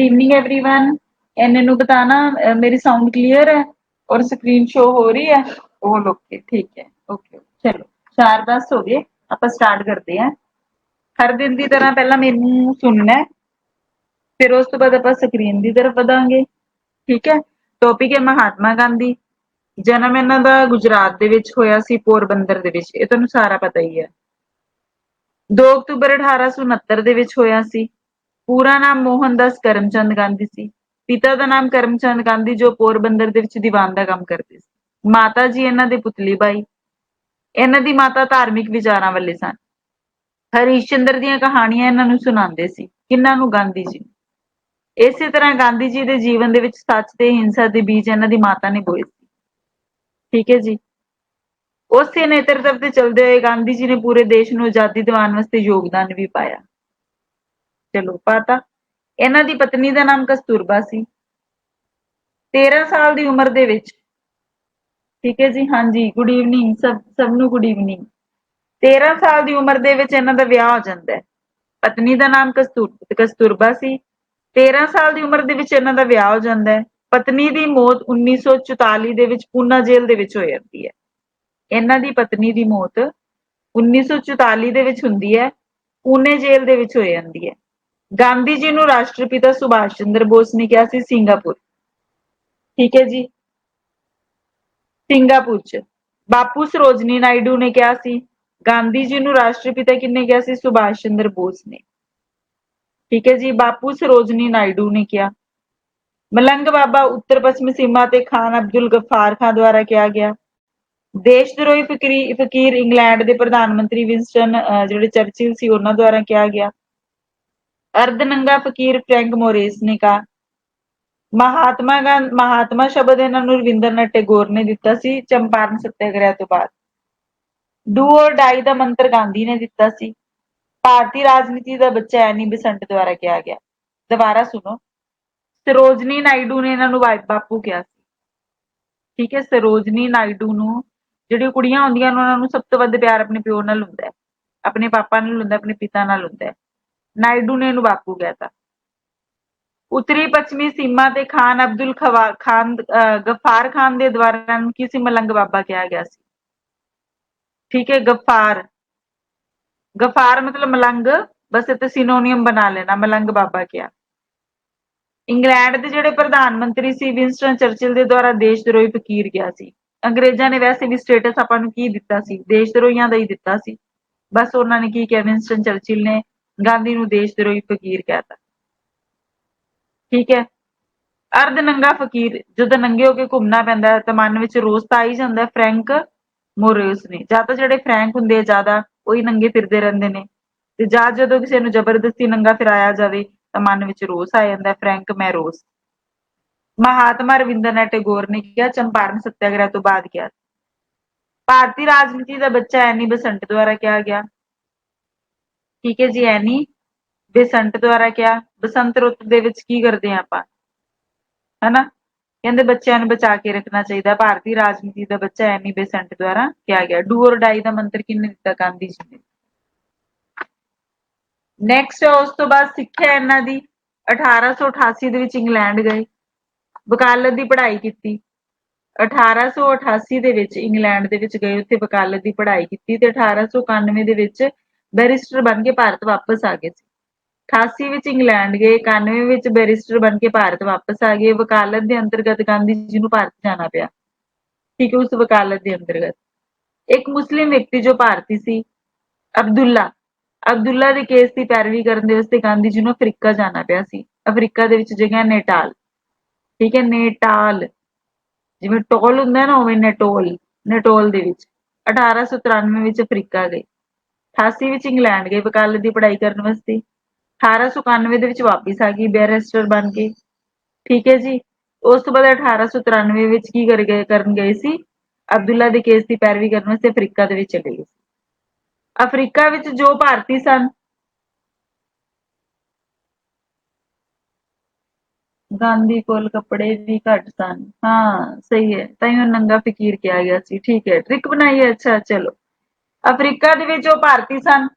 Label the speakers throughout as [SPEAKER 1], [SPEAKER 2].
[SPEAKER 1] Good evening everyone N ਨੂੰ बताना अ, मेरी साउंड क्लियर है और स्क्रीन शो हो रही है ऑल ओके ठीक है ओके चलो 4 10 ਹੋ ਗਏ ਆਪਾਂ ਸਟਾਰਟ ਕਰਦੇ ਹਾਂ ਹਰ ਦਿਨ ਦੀ ਤਰ੍ਹਾਂ ਪਹਿਲਾਂ ਮੈਨੂੰ ਸੁਣਨਾ ਹੈ ਫਿਰ ਉਸ ਤੋਂ ਬਾਅਦ ਆਪਾਂ ਸਕਰੀਨ ਦੀ ਤਰਫ ਵਧਾਂਗੇ ਠੀਕ ਹੈ ਟੌਪਿਕ ਹੈ ਮਹਾਤਮਾ ਗਾਂਧੀ ਜਨਮ ਇਹਨਾਂ ਦਾ ਗੁਜਰਾਤ ਦੇ ਵਿੱਚ ਹੋਇਆ ਸੀ ਪੋਰਬੰਦਰ ਦੇ ਵਿੱਚ ਇਹ ਤੁਹਾਨੂੰ ਸਾਰਾ ਪਤਾ ਹੀ ਹੈ 2 ਅਕਤੂਬਰ 1869 ਦੇ ਵਿੱਚ ਹੋਇਆ ਸੀ ਪੂਰਾ ਨਾਮ ਮੋਹਨਦਾਸ ਕਰਮਚੰਦ ਗਾਂਧੀ ਸੀ। ਪਿਤਾ ਦਾ ਨਾਮ ਕਰਮਚੰਦ ਗਾਂਧੀ ਜੋ ਪੋਰਬੰਦਰ ਦੇ ਵਿੱਚ ਦੀਵਾਨ ਦਾ ਕੰਮ ਕਰਦੇ ਸੀ। ਮਾਤਾ ਜੀ ਇਹਨਾਂ ਦੇ ਪੁਤਲੀ ਬਾਈ। ਇਹਨਾਂ ਦੀ ਮਾਤਾ ਧਾਰਮਿਕ ਵਿਚਾਰਾਂ ਵਾਲੇ ਸਨ। ਹਰੀਸ਼ ਚੰਦਰ ਦੀਆਂ ਕਹਾਣੀਆਂ ਇਹਨਾਂ ਨੂੰ ਸੁਣਾਉਂਦੇ ਸੀ। ਕਿੰਨਾਂ ਨੂੰ? ਗਾਂਧੀ ਜੀ ਨੂੰ। ਇਸੇ ਤਰ੍ਹਾਂ ਗਾਂਧੀ ਜੀ ਦੇ ਜੀਵਨ ਦੇ ਵਿੱਚ ਸੱਚ ਤੇ ਹਿੰਸਾ ਦੇ ਬੀਜ ਇਹਨਾਂ ਦੀ ਮਾਤਾ ਨੇ ਬੋਏ ਸੀ। ਠੀਕ ਹੈ ਜੀ। ਉਸੇ ਨੇਤਰਤਵ ਤੇ ਚਲਦੇ ਹੋਏ ਗਾਂਧੀ ਜੀ ਨੇ ਪੂਰੇ ਦੇਸ਼ ਨੂੰ ਆਜ਼ਾਦੀ ਦਿਵਾਉਣ ਵਾਸਤੇ ਯੋਗਦਾਨ ਵੀ ਪਾਇਆ। ਚਲੋ ਪਾਤਾ। ਇਹਨਾਂ ਦੀ ਪਤਨੀ ਦਾ ਨਾਮ ਕਸਤੂਰਬਾ ਸੀ। 13 ਸਾਲ ਦੀ ਉਮਰ ਦੇ ਵਿੱਚ। ਠੀਕ ਹੈ ਜੀ, ਹਾਂਜੀ ਗੁੱਡ ਈਵਨਿੰਗ ਸਭ ਸਭ ਨੂੰ ਗੁੱਡ ਈਵਨਿੰਗ 13 ਸਾਲ ਦੀ ਉਮਰ ਦੇ ਵਿੱਚ ਇਹਨਾਂ ਦਾ ਵਿਆਹ ਹੋ ਜਾਂਦਾ ਹੈ। ਪਤਨੀ ਦਾ ਨਾਮ ਕਸਤੂਰ ਕਸਤੂਰਬਾ ਸੀ। 13 ਸਾਲ ਦੀ ਉਮਰ ਦੇ ਵਿੱਚ ਇਹਨਾਂ ਦਾ ਵਿਆਹ ਹੋ ਜਾਂਦਾ ਹੈ। ਪਤਨੀ ਦੀ ਮੌਤ 1944 ਦੇ ਵਿੱਚ ਪੂਨਾ ਜੇਲ੍ਹ ਦੇ ਵਿੱਚ ਹੋ ਜਾਂਦੀ ਹੈ। ਇਹਨਾਂ ਦੀ ਪਤਨੀ ਦੀ ਮੌਤ 1944 ਦੇ ਵਿੱਚ ਹੁੰਦੀ ਹੈ। ਪੂਨੇ ਜੇਲ੍ਹ ਦੇ ਵਿੱਚ ਹੋ ਜਾਂਦੀ ਹੈ। ਗਾਂਧੀ ਜੀ ਨੂੰ ਰਾਸ਼ਟਰਪਿਤਾ ਸੁਭਾਸ਼ ਚੰਦਰ ਬੋਸ ਨੇ ਕਿਹਾ ਸੀ ਸਿੰਗਾਪੁਰ। ਠੀਕ ਹੈ ਜੀ? ਸਿੰਗਾਪੁਰ ਚ। ਬਾਪੂ ਸਰੋਜਨੀ ਨਾਇਡੂ ਨੇ ਕਿਹਾ ਸੀ ਗਾਂਧੀ ਜੀ ਨੂੰ ਰਾਸ਼ਟਰਪਿਤਾ ਕਿੰਨੇ ਕਿਹਾ ਸੀ? ਸੁਭਾਸ਼ ਚੰਦਰ ਬੋਸ ਨੇ। ਠੀਕ ਹੈ ਜੀ? ਬਾਪੂ ਸਰੋਜਨੀ ਨਾਇਡੂ ਨੇ ਕਿਹਾ। ਮਲੰਗ ਬਾਬਾ ਉੱਤਰ ਪੱਛਮੀ ਸੀਮਾ ਤੇ ਖਾਨ ਅਬਦੁਲ ਗਫਾਰ ਖਾਨ ਦੁਆਰਾ ਕਿਹਾ ਗਿਆ। ਦੇਸ਼ ਦਰੋਹੀ ਫਕਰੀ ਫਕੀਰ ਇੰਗਲੈਂਡ ਦੇ ਪ੍ਰਧਾਨ ਮੰਤਰੀ ਵਿੰਸਟਨ ਅਹ, ਜਿਹੜੇ ਚਰਚਿਲ ਸੀ ਉਹਨਾਂ ਦੁਆਰਾ ਕਿਹਾ ਗਿਆ। ਅਰਧਨੰਗਾ ਫਕੀਰ ਫ੍ਰੈਂਕ ਮੋਰਿਸ ਨੇ ਕਹਾ, ਮਹਾਤਮਾ ਗਾਂ, ਮਹਾਤਮਾ ਸ਼ਬਦ ਇਹਨਾਂ ਨੂੰ ਰਵਿੰਦਰਨਾਥ ਟੈਗੋਰ ਨੇ ਦਿੱਤਾ ਸੀ, ਚੰਪਾਰਨ ਸੱਤਿਆਗ੍ਰਹਿ ਤੋਂ ਬਾਅਦ। ਡੂ ਔਰ ਡਾਈ ਦਾ ਮੰਤਰ ਗਾਂਧੀ ਨੇ ਦਿੱਤਾ ਸੀ। ਭਾਰਤੀ ਰਾਜਨੀਤੀ ਦਾ ਬੱਚਾ ਐਨੀ ਬਿਸੰਟ ਦੁਆਰਾ ਕਿਹਾ ਗਿਆ। ਦੁਬਾਰਾ ਸੁਣੋ। ਸਰੋਜਨੀ ਨਾਇਡੂ ਨੇ ਇਹਨਾਂ ਨੂੰ ਬਾਪੂ ਕਿਹਾ ਸੀ। ਠੀਕ ਹੈ, ਸਰੋਜਨੀ ਨਾਇਡੂ ਨੂੰ ਜਿਹੜੀ ਕੁੜੀਆਂ ਹੁੰਦੀਆਂ ਨੇ, ਉਹਨਾਂ ਨੂੰ ਸਭ ਤੋਂ ਵੱਧ ਪਿਆਰ ਆਪਣੇ ਪਿਓ ਨਾਲ ਹੁੰਦਾ ਹੈ। ਆਪਣੇ ਪਾਪਾ ਨਾਲ ਹੁੰਦਾ ਆਪਣੇ ਪਿਤਾ ਨਾਲ ਹੁੰਦਾ ਹੈ। ਨਾਇਡੂ ਨੇ ਇਹਨੂੰ ਬਾਪੂ ਕਹਿਤਾ। ਉੱਤਰੀ ਪੱਛਮੀ ਸੀਮਾ ਤੇ ਖਾਨ ਅਬਦੁਲ ਖਵਾ, ਖਾਨ ਗਫਾਰ ਖਾਨ ਦੇ ਦੁਆਰਾ ਇਹਨੂੰ ਕਿਸੇ ਮਲੰਗ ਬਾਬਾ ਕਿਹਾ ਗਿਆ ਸੀ? ਠੀਕ ਹੈ, ਗਫਾਰ। ਗਫਾਰ ਮਤਲਬ ਮਲੰਗ, ਬਸ ਇੱਥੇ ਸਿਨੋਨੀਅਮ ਬਣਾ ਲੈਣਾ, ਮਲੰਗ ਬਾਬਾ ਕਿਹਾ। ਇੰਗਲੈਂਡ ਦੇ ਜਿਹੜੇ ਪ੍ਰਧਾਨ ਮੰਤਰੀ ਸੀ, ਵਿੰਸਟਨ ਚਰਚਿਲ ਦੇ ਦੁਆਰਾ ਦੇਸ਼ ਦਰੋਹੀ ਫਕੀਰ ਗਿਆ ਸੀ। ਅੰਗਰੇਜ਼ਾਂ ਨੇ ਵੈਸੇ ਵੀ ਸਟੇਟਸ ਆਪਾਂ ਨੂੰ ਕੀ ਦਿੱਤਾ ਸੀ? ਦੇਸ਼ ਦਰੋਹੀਆਂ ਦਾ ਹੀ ਦਿੱਤਾ ਸੀ। ਬਸ ਉਹਨਾਂ ਨੇ ਕੀ ਕਿਹਾ? ਵਿੰਸਟਨ ਚਰਚਿਲ ਨੇ ਗਾਂਧੀ ਨੂੰ ਦੇਸ਼ ਦਰੋਹੀ ਫਕੀਰ ਕਹਿਤਾ। ਠੀਕ ਹੈ। ਅਰਧ ਨੰਗਾ ਫਕੀਰ ਜਦੋਂ ਨੰਗੇ ਹੋ ਕੇ ਘੁੰਮਣਾ ਪੈਂਦਾ ਤਾਂ ਮਨ ਵਿੱਚ ਰੋਸ ਤਾਂ ਆ ਹੀ ਜਾਂਦਾ ਹੈ ਫਰੈਂਕ ਮੋਰਿਸ ਨੇ। ਜਾਂ ਤਾਂ ਜਿਹੜੇ ਫਰੈਂਕ ਹੁੰਦੇ ਆ ਜ਼ਿਆਦਾ ਉਹੀ ਨੰਗੇ ਫਿਰਦੇ ਰਹਿੰਦੇ ਨੇ। ਤੇ ਜਾਂ ਜਦੋਂ ਕਿਸੇ ਨੂੰ ਜ਼ਬਰਦਸਤੀ ਨੰਗਾ ਫਿਰਾਇਆ ਜਾਵੇ ਤਾਂ ਮਨ ਵਿੱਚ ਰੋਸ ਆ ਜਾਂਦਾ ਹੈ, ਫਰੈਂਕ ਮੈਰੋਸ ਮਹਾਤਮਾ ਰਵਿੰਦਰਨਾਥ ਟੈਗੋਰ ਨੇ ਕਿਹਾ ਚੰਪਾਰਨ ਸੱਤਿਆਗ੍ਰਹਿ ਤੋਂ ਬਾਅਦ ਕਿਹਾ। ਭਾਰਤੀ ਰਾਜਨੀਤੀ ਦਾ ਬੱਚਾ ਐਨੀ ਬਸੰਟ ਦੁਆਰਾ ਕਿਹਾ ਗਿਆ। ਠੀਕ ਹੈ ਜੀ ਐਨੀ ਬੇਸੰਟ ਦੁਆਰਾ ਕਿਹਾ, ਬਸੰਤ ਰੁੱਤ ਦੇ ਵਿੱਚ ਕੀ ਕਰਦੇ ਆ ਆਪਾਂ? ਹਨਾ? ਕਹਿੰਦੇ ਬੱਚਿਆਂ ਨੂੰ ਬਚਾ ਕੇ ਰੱਖਣਾ ਚਾਹੀਦਾ। ਭਾਰਤੀ ਰਾਜਨੀਤੀ ਦਾ ਬੱਚਾ ਐਨੀ ਬੇਸੈਂਟ ਦੁਆਰਾ ਕਿਹਾ ਗਿਆ। ਡੂ ਔਰ ਡਾਈ ਦਾ ਮੰਤਰ ਕਿਹਨੇ ਦਿੱਤਾ? ਗਾਂਧੀ ਜੀ ਨੇ। ਨੈਕਸਟ ਉਸ ਤੋਂ ਬਾਅਦ ਸਿੱਖਿਆ ਇਹਨਾਂ ਦੀ। 1888 ਦੇ ਵਿੱਚ ਇੰਗਲੈਂਡ ਗਏ। ਵਕਾਲਤ ਦੀ ਪੜ੍ਹਾਈ ਕੀਤੀ। 1888 ਦੇ ਵਿੱਚ ਇੰਗਲੈਂਡ ਦੇ ਵਿੱਚ ਗਏ। ਉੱਥੇ ਵਕਾਲਤ ਦੀ ਪੜ੍ਹਾਈ ਕੀਤੀ ਤੇ 1891 ਦੇ ਵਿੱਚ ਬੈਰਿਸਟਰ ਬਣ ਕੇ ਭਾਰਤ ਵਾਪਸ ਆ ਗਏ ਸੀ। 88 ਵਿੱਚ ਇੰਗਲੈਂਡ ਗਏ 91 ਵਿੱਚ ਬੈਰਿਸਟਰ ਬਣ ਕੇ ਭਾਰਤ ਵਾਪਸ ਆ ਗਏ। ਵਕਾਲਤ ਦੇ ਅੰਤਰਗਤ ਗਾਂਧੀ ਜੀ ਨੂੰ ਭਾਰਤ ਜਾਣਾ ਪਿਆ। ਠੀਕ ਹੈ, ਉਸ ਵਕਾਲਤ ਦੇ ਅੰਤਰਗਤ। ਇੱਕ ਮੁਸਲਿਮ ਵਿਅਕਤੀ ਜੋ ਭਾਰਤੀ ਸੀ, ਅਬਦੁੱਲਾ। ਅਬਦੁੱਲਾ ਦੇ ਕੇਸ ਦੀ ਪੈਰਵੀ ਕਰਨ ਦੇ ਵਾਸਤੇ ਗਾਂਧੀ ਜੀ ਨੂੰ ਅਫਰੀਕਾ ਜਾਣਾ ਪਿਆ ਸੀ। ਅਫਰੀਕਾ ਦੇ ਵਿੱਚ ਜਗ੍ਹਾ ਨੇਟਾਲ। ਠੀਕ ਹੈ, ਨੇਟਾਲ। ਜਿਵੇਂ ਟੋਲ ਹੁੰਦਾ ਨਾ, ਉਵੇਂ ਨੇਟੋਲ। ਨੇਟੋਲ ਦੇ ਵਿੱਚ। 1893 ਵਿੱਚ ਅਫਰੀਕਾ ਗਏ। 88 ਵਿੱਚ ਇੰਗਲੈਂਡ ਗਏ ਵਕਾਲਤ ਦੀ ਪੜ੍ਹਾਈ ਕਰਨ ਵਾਸਤੇ। 1891 ਦੇ ਵਿੱਚ ਵਾਪਿਸ ਆ ਗਈ ਬੈਰਿਸਟਰ ਬਣ ਕੇ। ਠੀਕ ਹੈ ਜੀ, ਉਸ ਤੋਂ ਬਾਅਦ 1893 ਵਿੱਚ ਕੀ ਕਰ ਗਏ, ਕਰਨ ਗਏ ਸੀ? ਅਬਦੁੱਲਾ ਦੇ ਕੇਸ ਦੀ ਪੈਰਵੀ ਕਰਨ ਵਾਸਤੇ ਅਫਰੀਕਾ ਦੇ ਵਿੱਚ ਚਲੇ ਗਏ ਅਫਰੀਕਾ ਵਿੱਚ ਜੋ ਭਾਰਤੀ ਸਨ, ਗਾਂਧੀ ਕੋਲ ਕੱਪੜੇ ਵੀ ਘੱਟ ਸਨ। ਹਾਂ, ਸਹੀ ਹੈ, ਤਾਂ ਹੀ ਨੰਗਾ ਫਕੀਰ ਕਿਹਾ ਗਿਆ ਸੀ। ਠੀਕ ਹੈ ਟ੍ਰਿਕ ਬਣਾਈ ਹੈ, ਅੱਛਾ, ਚਲੋ। ਅਫਰੀਕਾ ਦੇ ਵਿੱਚ ਜੋ ਭਾਰਤੀ ਸਨ।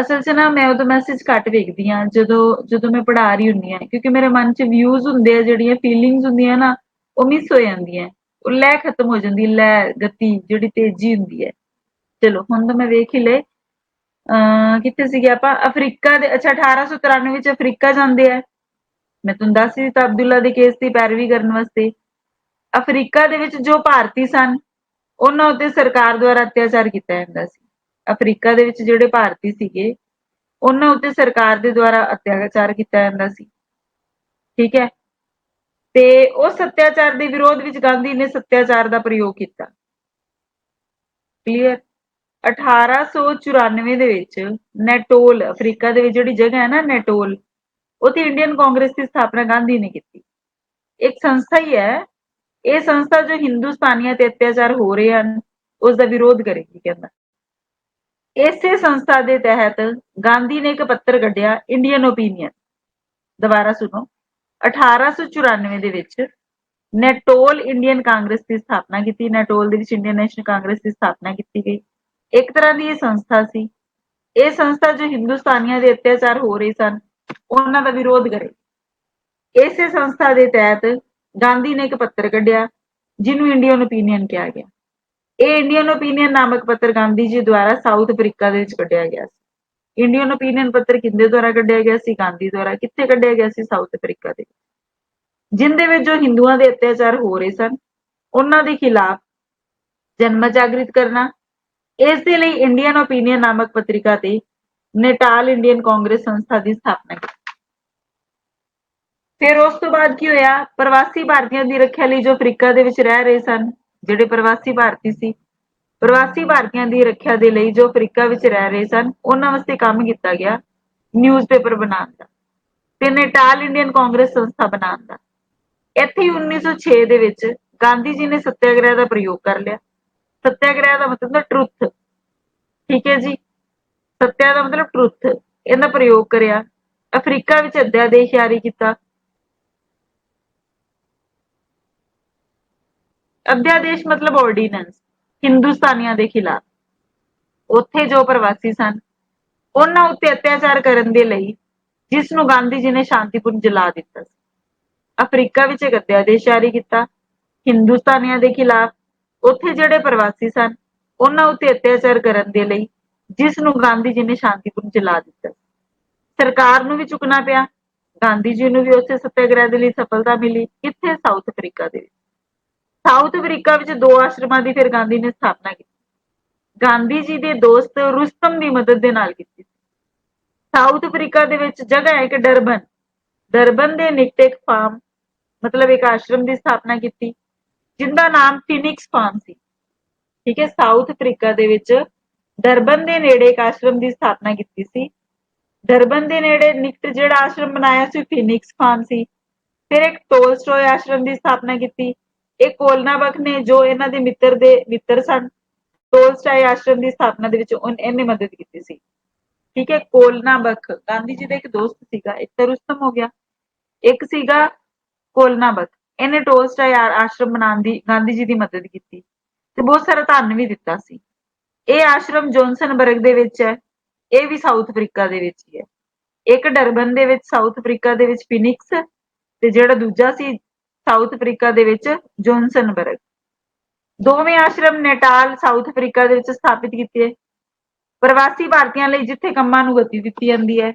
[SPEAKER 1] ਅਸਲ 'ਚ ਨਾ ਮੈਂ ਉਦੋਂ ਮੈਸੇਜ ਘੱਟ ਵੇਖਦੀ ਆ ਜਦੋਂ ਜਦੋਂ ਮੈਂ ਪੜ੍ਹਾ ਰਹੀ ਹੁੰਦੀ ਆ ਕਿਉਂਕਿ ਮੇਰੇ ਮਨ 'ਚ ਵਿਊਜ਼ ਹੁੰਦੇ ਆ, ਜਿਹੜੀਆਂ ਫੀਲਿੰਗਸ ਹੁੰਦੀਆਂ ਨਾ, ਉਹ ਮਿਸ ਹੋ ਜਾਂਦੀਆਂ। ਉਹ ਲੈ ਖਤਮ ਹੋ ਜਾਂਦੀ, ਲੈ ਗਤੀ ਜਿਹੜੀ ਤੇਜ਼ੀ ਹੁੰਦੀ ਹੈ। ਚਲੋ, ਹੁਣ ਤਾਂ ਮੈਂ ਵੇਖ ਹੀ ਲਏ। ਅਹ ਕਿੱਥੇ ਸੀਗੇ ਆਪਾਂ? ਅਫਰੀਕਾ ਦੇ, ਅੱਛਾ 1893 ਵਿੱਚ ਅਫਰੀਕਾ ਜਾਂਦੇ ਆ। ਮੈਂ ਤੁਹਾਨੂੰ ਦੱਸ ਹੀ ਦਿੱਤਾ ਅਬਦੁੱਲਾ ਦੇ ਕੇਸ ਦੀ ਪੈਰਵੀ ਕਰਨ ਵਾਸਤੇ। ਅਫਰੀਕਾ ਦੇ ਵਿੱਚ ਜੋ ਭਾਰਤੀ ਸਨ ਉਹਨਾਂ ਉੱਤੇ ਸਰਕਾਰ ਦੁਆਰਾ ਅਤਿਆਚਾਰ ਕੀਤਾ ਜਾਂਦਾ ਸੀ। ਅਫਰੀਕਾ ਦੇ ਵਿੱਚ ਜਿਹੜੇ ਭਾਰਤੀ ਸੀਗੇ, ਉਹਨਾਂ ਉੱਤੇ ਸਰਕਾਰ ਦੇ ਦੁਆਰਾ ਅਤਿਆਚਾਰ ਕੀਤਾ ਜਾਂਦਾ ਸੀ। ਠੀਕ ਹੈ? ਤੇ ਉਸ ਅਤਿਆਚਾਰ ਦੇ ਵਿਰੋਧ ਵਿੱਚ ਗਾਂਧੀ ਨੇ ਸੱਤਿਆਚਾਰ ਦਾ ਪ੍ਰਯੋਗ ਕੀਤਾ। ਕਲੀਅਰ 1894 ਦੇ ਵਿੱਚ ਨੈਟੋਲ, ਅਫਰੀਕਾ ਦੇ ਵਿੱਚ ਜਿਹੜੀ ਜਗ੍ਹਾ ਹੈ ਨਾ ਨੈਟੋਲ, ਉੱਥੇ ਇੰਡੀਅਨ ਕਾਂਗਰਸ ਦੀ ਸਥਾਪਨਾ ਗਾਂਧੀ ਨੇ ਕੀਤੀ। ਇੱਕ ਸੰਸਥਾ ਹੀ ਹੈ ਇਹ ਸੰਸਥਾ ਜੋ ਹਿੰਦੁਸਤਾਨੀਆਂ ਤੇ ਅਤਿਆਚਾਰ ਹੋ ਰਹੇ ਹਨ, ਉਸ ਦਾ ਵਿਰੋਧ ਕਰੇਗੀ, ਕਹਿੰਦਾ। ਇਸੇ ਸੰਸਥਾ ਦੇ ਤਹਿਤ ਗਾਂਧੀ ਨੇ ਇੱਕ ਪੱਤਰ ਕੱਢਿਆ ਇੰਡੀਅਨ ਓਪੀਨੀਅਨ ਦੁਬਾਰਾ ਸੁਣੋ। 1894 ਦੇ ਵਿੱਚ ਨੈਟੋਲ ਇੰਡੀਅਨ ਕਾਂਗਰਸ ਦੀ ਸਥਾਪਨਾ ਕੀਤੀ। ਨੈਟੋਲ ਦੇ ਵਿੱਚ ਇੰਡੀਅਨ ਨੈਸ਼ਨਲ ਕਾਂਗਰਸ ਦੀ ਸਥਾਪਨਾ ਕੀਤੀ ਗਈ। ਇੱਕ ਤਰ੍ਹਾਂ ਦੀ ਇਹ ਸੰਸਥਾ ਸੀ। ਇਹ ਸੰਸਥਾ ਜੋ ਹਿੰਦੁਸਤਾਨੀਆਂ ਦੇ ਅਤਿਆਚਾਰ ਹੋ ਰਹੇ ਸਨ, ਉਹਨਾਂ ਦਾ ਵਿਰੋਧ ਕਰੇ ਇਸੇ ਸੰਸਥਾ ਦੇ ਤਹਿਤ ਗਾਂਧੀ ਨੇ ਇੱਕ ਪੱਤਰ ਕੱਢਿਆ, ਜਿਹਨੂੰ ਇੰਡੀਅਨ ਓਪੀਨੀਅਨ ਕਿਹਾ ਗਿਆ। ਇਹ ਇੰਡੀਅਨ ਓਪੀਨੀਅਨ ਨਾਮਕ ਪੱਤਰ ਗਾਂਧੀ ਜੀ ਦੁਆਰਾ ਸਾਊਥ ਅਫਰੀਕਾ ਦੇ ਵਿੱਚ ਕੱਢਿਆ ਗਿਆ ਸੀ। ਇੰਡੀਅਨ ਓਪੀਨੀਅਨ ਪੱਤਰ ਕਿੰਦੇ ਦੁਆਰਾ ਕੱਢਿਆ ਗਿਆ ਸੀ? ਗਾਂਧੀ ਦੁਆਰਾ ਕਿੱਥੇ ਕੱਢਿਆ ਗਿਆ ਸੀ? ਸਾਊਥ ਅਫਰੀਕਾ ਦੇ ਜਿੰਦੇ ਵਿੱਚ ਜੋ ਹਿੰਦੂਆਂ ਦੇ ਅਤਿਆਚਾਰ ਹੋ ਰਹੇ ਸਨ, ਉਹਨਾਂ ਦੇ ਖਿਲਾਫ ਜਨਮ ਜਾਗਰਿਤ ਕਰਨਾ, ਇਸ ਦੇ ਲਈ ਇੰਡੀਅਨ ਓਪੀਨੀਅਨ ਨਾਮਕ ਪੱਤਰਿਕਾ ਤੇ ਨੇਟਾਲ ਇੰਡੀਅਨ ਕਾਂਗਰਸ ਸੰਸਥਾ ਦੀ ਸਥਾਪਨਾ ਕੀਤੀ। ਫਿਰ ਉਸ ਤੋਂ ਬਾਅਦ ਕੀ ਹੋਇਆ? ਪ੍ਰਵਾਸੀ ਭਾਰਤੀਆਂ ਦੀ ਰੱਖਿਆ ਲਈ ਜੋ ਅਫਰੀਕਾ ਦੇ ਵਿੱਚ ਰਹਿ ਰਹੇ ਸਨ, ਜਿਹੜੇ ਪ੍ਰਵਾਸੀ ਭਾਰਤੀ ਸੀ, ਪ੍ਰਵਾਸੀ ਭਾਰਤੀਆਂ ਦੀ ਰੱਖਿਆ ਦੇ ਲਈ ਜੋ ਅਫਰੀਕਾ ਵਿੱਚ ਰਹਿ ਰਹੇ ਸਨ, ਉਹਨਾਂ ਵਾਸਤੇ ਕੰਮ ਕੀਤਾ ਗਿਆ ਨਿਊਜ਼ਪੇਪਰ ਬਣਾਉਣ ਦਾ ਤੇ ਨੇਟਾਲ ਇੰਡੀਅਨ ਕਾਂਗਰਸ ਸੰਸਥਾ ਬਣਾਉਣ ਦਾ। ਇੱਥੇ ਹੀ 1906 ਦੇ ਵਿੱਚ ਗਾਂਧੀ ਜੀ ਨੇ ਸੱਤਿਆਗ੍ਰਹਿ ਦਾ ਪ੍ਰਯੋਗ ਕਰ ਲਿਆ। ਸੱਤਿਆਗ੍ਰਹਿ ਦਾ ਮਤਲਬ ਹੈ ਟਰੁੱਥ ਠੀਕ ਹੈ ਜੀ? ਸੱਤਿਆ ਦਾ ਮਤਲਬ ਟਰੁੱਥ ਇਹਦਾ ਪ੍ਰਯੋਗ ਕਰਿਆ। ਅਫਰੀਕਾ ਵਿੱਚ ਅਧਿਆਦੇਸ਼ ਜਾਰੀ ਕੀਤਾ। ਅਧਿਆਦੇਸ਼ ਮਤਲਬ ਆਰਡੀਨੈਂਸ ਹਿੰਦੁਸਤਾਨੀਆਂ ਦੇ ਖਿਲਾਫ। ਉੱਥੇ ਜੋ ਪ੍ਰਵਾਸੀ ਸਨ, ਉਹਨਾਂ ਉੱਤੇ ਅਤਿਆਚਾਰ ਕਰਨ ਦੇ ਲਈ ਜਿਸ ਨੂੰ ਗਾਂਧੀ ਜੀ ਨੇ ਸ਼ਾਂਤੀਪੂਰਨ ਜਲਾ ਦਿੱਤਾ ਸੀ। ਅਫਰੀਕਾ ਵਿੱਚ ਇੱਕ ਅਧਿਆਦੇਸ਼ ਜਾਰੀ ਕੀਤਾ, ਹਿੰਦੁਸਤਾਨੀਆਂ ਦੇ ਖਿਲਾਫ। ਉੱਥੇ ਜਿਹੜੇ ਪ੍ਰਵਾਸੀ ਸਨ, ਉਹਨਾਂ ਉੱਤੇ ਅਤਿਆਚਾਰ ਕਰਨ ਦੇ ਲਈ ਜਿਸ ਨੂੰ ਗਾਂਧੀ ਜੀ ਨੇ ਸ਼ਾਂਤੀਪੂਰਨ ਜਲਾ ਦਿੱਤਾ ਸਰਕਾਰ ਨੂੰ ਵੀ ਚੁੱਕਣਾ ਪਿਆ, ਗਾਂਧੀ ਜੀ ਨੂੰ ਵੀ ਉਸੇ ਸਤਿਆਗ੍ਰਹਿ ਦੇ ਲਈ ਸਫਲਤਾ ਮਿਲੀ, ਇੱਥੇ ਸਾਊਥ ਅਫਰੀਕਾ ਦੇ ਵਿੱਚ। ਸਾਊਥ ਅਫਰੀਕਾ ਵਿੱਚ ਦੋ ਆਸ਼ਰਮਾਂ ਦੀ ਫਿਰ ਗਾਂਧੀ ਨੇ ਸਥਾਪਨਾ ਕੀਤੀ। ਗਾਂਧੀ ਜੀ ਦੇ ਦੋਸਤ ਰੁਸਤਮ ਦੀ ਮਦਦ ਦੇ ਨਾਲ ਕੀਤੀ ਸਾਊਥ ਅਫਰੀਕਾ ਦੇ ਵਿੱਚ ਜਗ੍ਹਾ ਹੈ ਕਿ ਡਰਬਨ। ਡਰਬਨ ਦੇ ਨਿਕਟ ਇੱਕ ਫਾਰਮ, ਮਤਲਬ ਇੱਕ ਆਸ਼ਰਮ ਦੀ ਸਥਾਪਨਾ ਕੀਤੀ ਜਿੰਦਾ ਨਾਮ ਫਿਨਿਕਸ ਫਾਰਮ ਸੀ। ਠੀਕ ਹੈ, ਸਾਊਥ ਅਫਰੀਕਾ ਦੇ ਵਿੱਚ ਡਰਬਨ ਦੇ ਨੇੜੇ ਇੱਕ ਆਸ਼ਰਮ ਦੀ ਸਥਾਪਨਾ ਕੀਤੀ ਸੀ। ਡਰਬਨ ਦੇ ਨੇੜੇ ਨਿਕਟ ਜਿਹੜਾ ਆਸ਼ਰਮ ਬਣਾਇਆ ਸੀ ਫਿਨਿਕਸ ਫਾਰਮ ਸੀ। ਫਿਰ ਇੱਕ ਟੋਲਸਟੋਏ ਆਸ਼ਰਮ ਦੀ ਸਥਾਪਨਾ ਕੀਤੀ। ਇਹ ਕੋਲਨਾਬਕ ਨੇ ਜੋ ਇਹਨਾਂ ਦੇ ਮਿੱਤਰ ਦੇ ਮਿੱਤਰ ਸਨ, ਟੋਲਸਟਾਏ ਆਸ਼ਰਮ ਦੀ ਸਥਾਪਨਾ ਦੇ ਵਿੱਚ ਉਨ- ਮਦਦ ਕੀਤੀ ਸੀ। ਠੀਕ ਹੈ, ਕੋਲਨਾਬਕ, ਗਾਂਧੀ ਜੀ ਦਾ ਇੱਕ ਦੋਸਤ ਸੀਗਾ, ਇੱਕ ਤਾਂ ਰੁਸਤਮ ਹੋ ਗਿਆ, ਇੱਕ ਸੀਗਾ ਕੋਲਨਾਬਕ। ਇਹਨੇ ਟੋਲਸਟਾਏ ਆਸ਼ਰਮ ਬਣਾਉਣ ਦੀ, ਗਾਂਧੀ ਜੀ ਦੀ ਮਦਦ ਕੀਤੀ ਤੇ ਬਹੁਤ ਸਾਰਾ ਧਨ ਵੀ ਦਿੱਤਾ ਸੀ। ਇਹ ਆਸ਼ਰਮ ਜੌਨਸਨਬਰਗ ਦੇ ਵਿੱਚ ਹੈ, ਇਹ ਵੀ ਸਾਊਥ ਅਫਰੀਕਾ ਦੇ ਵਿੱਚ ਹੀ ਹੈ। ਇੱਕ ਡਰਬਨ ਦੇ ਵਿੱਚ, ਸਾਊਥ ਅਫਰੀਕਾ ਦੇ ਵਿੱਚ, ਫਿਨਿਕਸ, ਤੇ ਜਿਹੜਾ ਦੂਜਾ ਸੀ ਸਾਊਥ ਅਫਰੀਕਾ ਦੇ ਵਿੱਚ ਜੌਨਸਨਬਰਗ ਦੋਵੇਂ ਆਸ਼ਰਮ ਨੇਟਾਲ ਸਾਊਥ ਅਫਰੀਕਾ ਦੇ ਵਿੱਚ ਸਥਾਪਿਤ ਕੀਤੇ ਪ੍ਰਵਾਸੀ ਭਾਰਤੀਆਂ ਲਈ ਜਿੱਥੇ ਕੰਮਾਂ ਨੂੰ ਗਤੀ ਦਿੱਤੀ ਜਾਂਦੀ ਹੈ,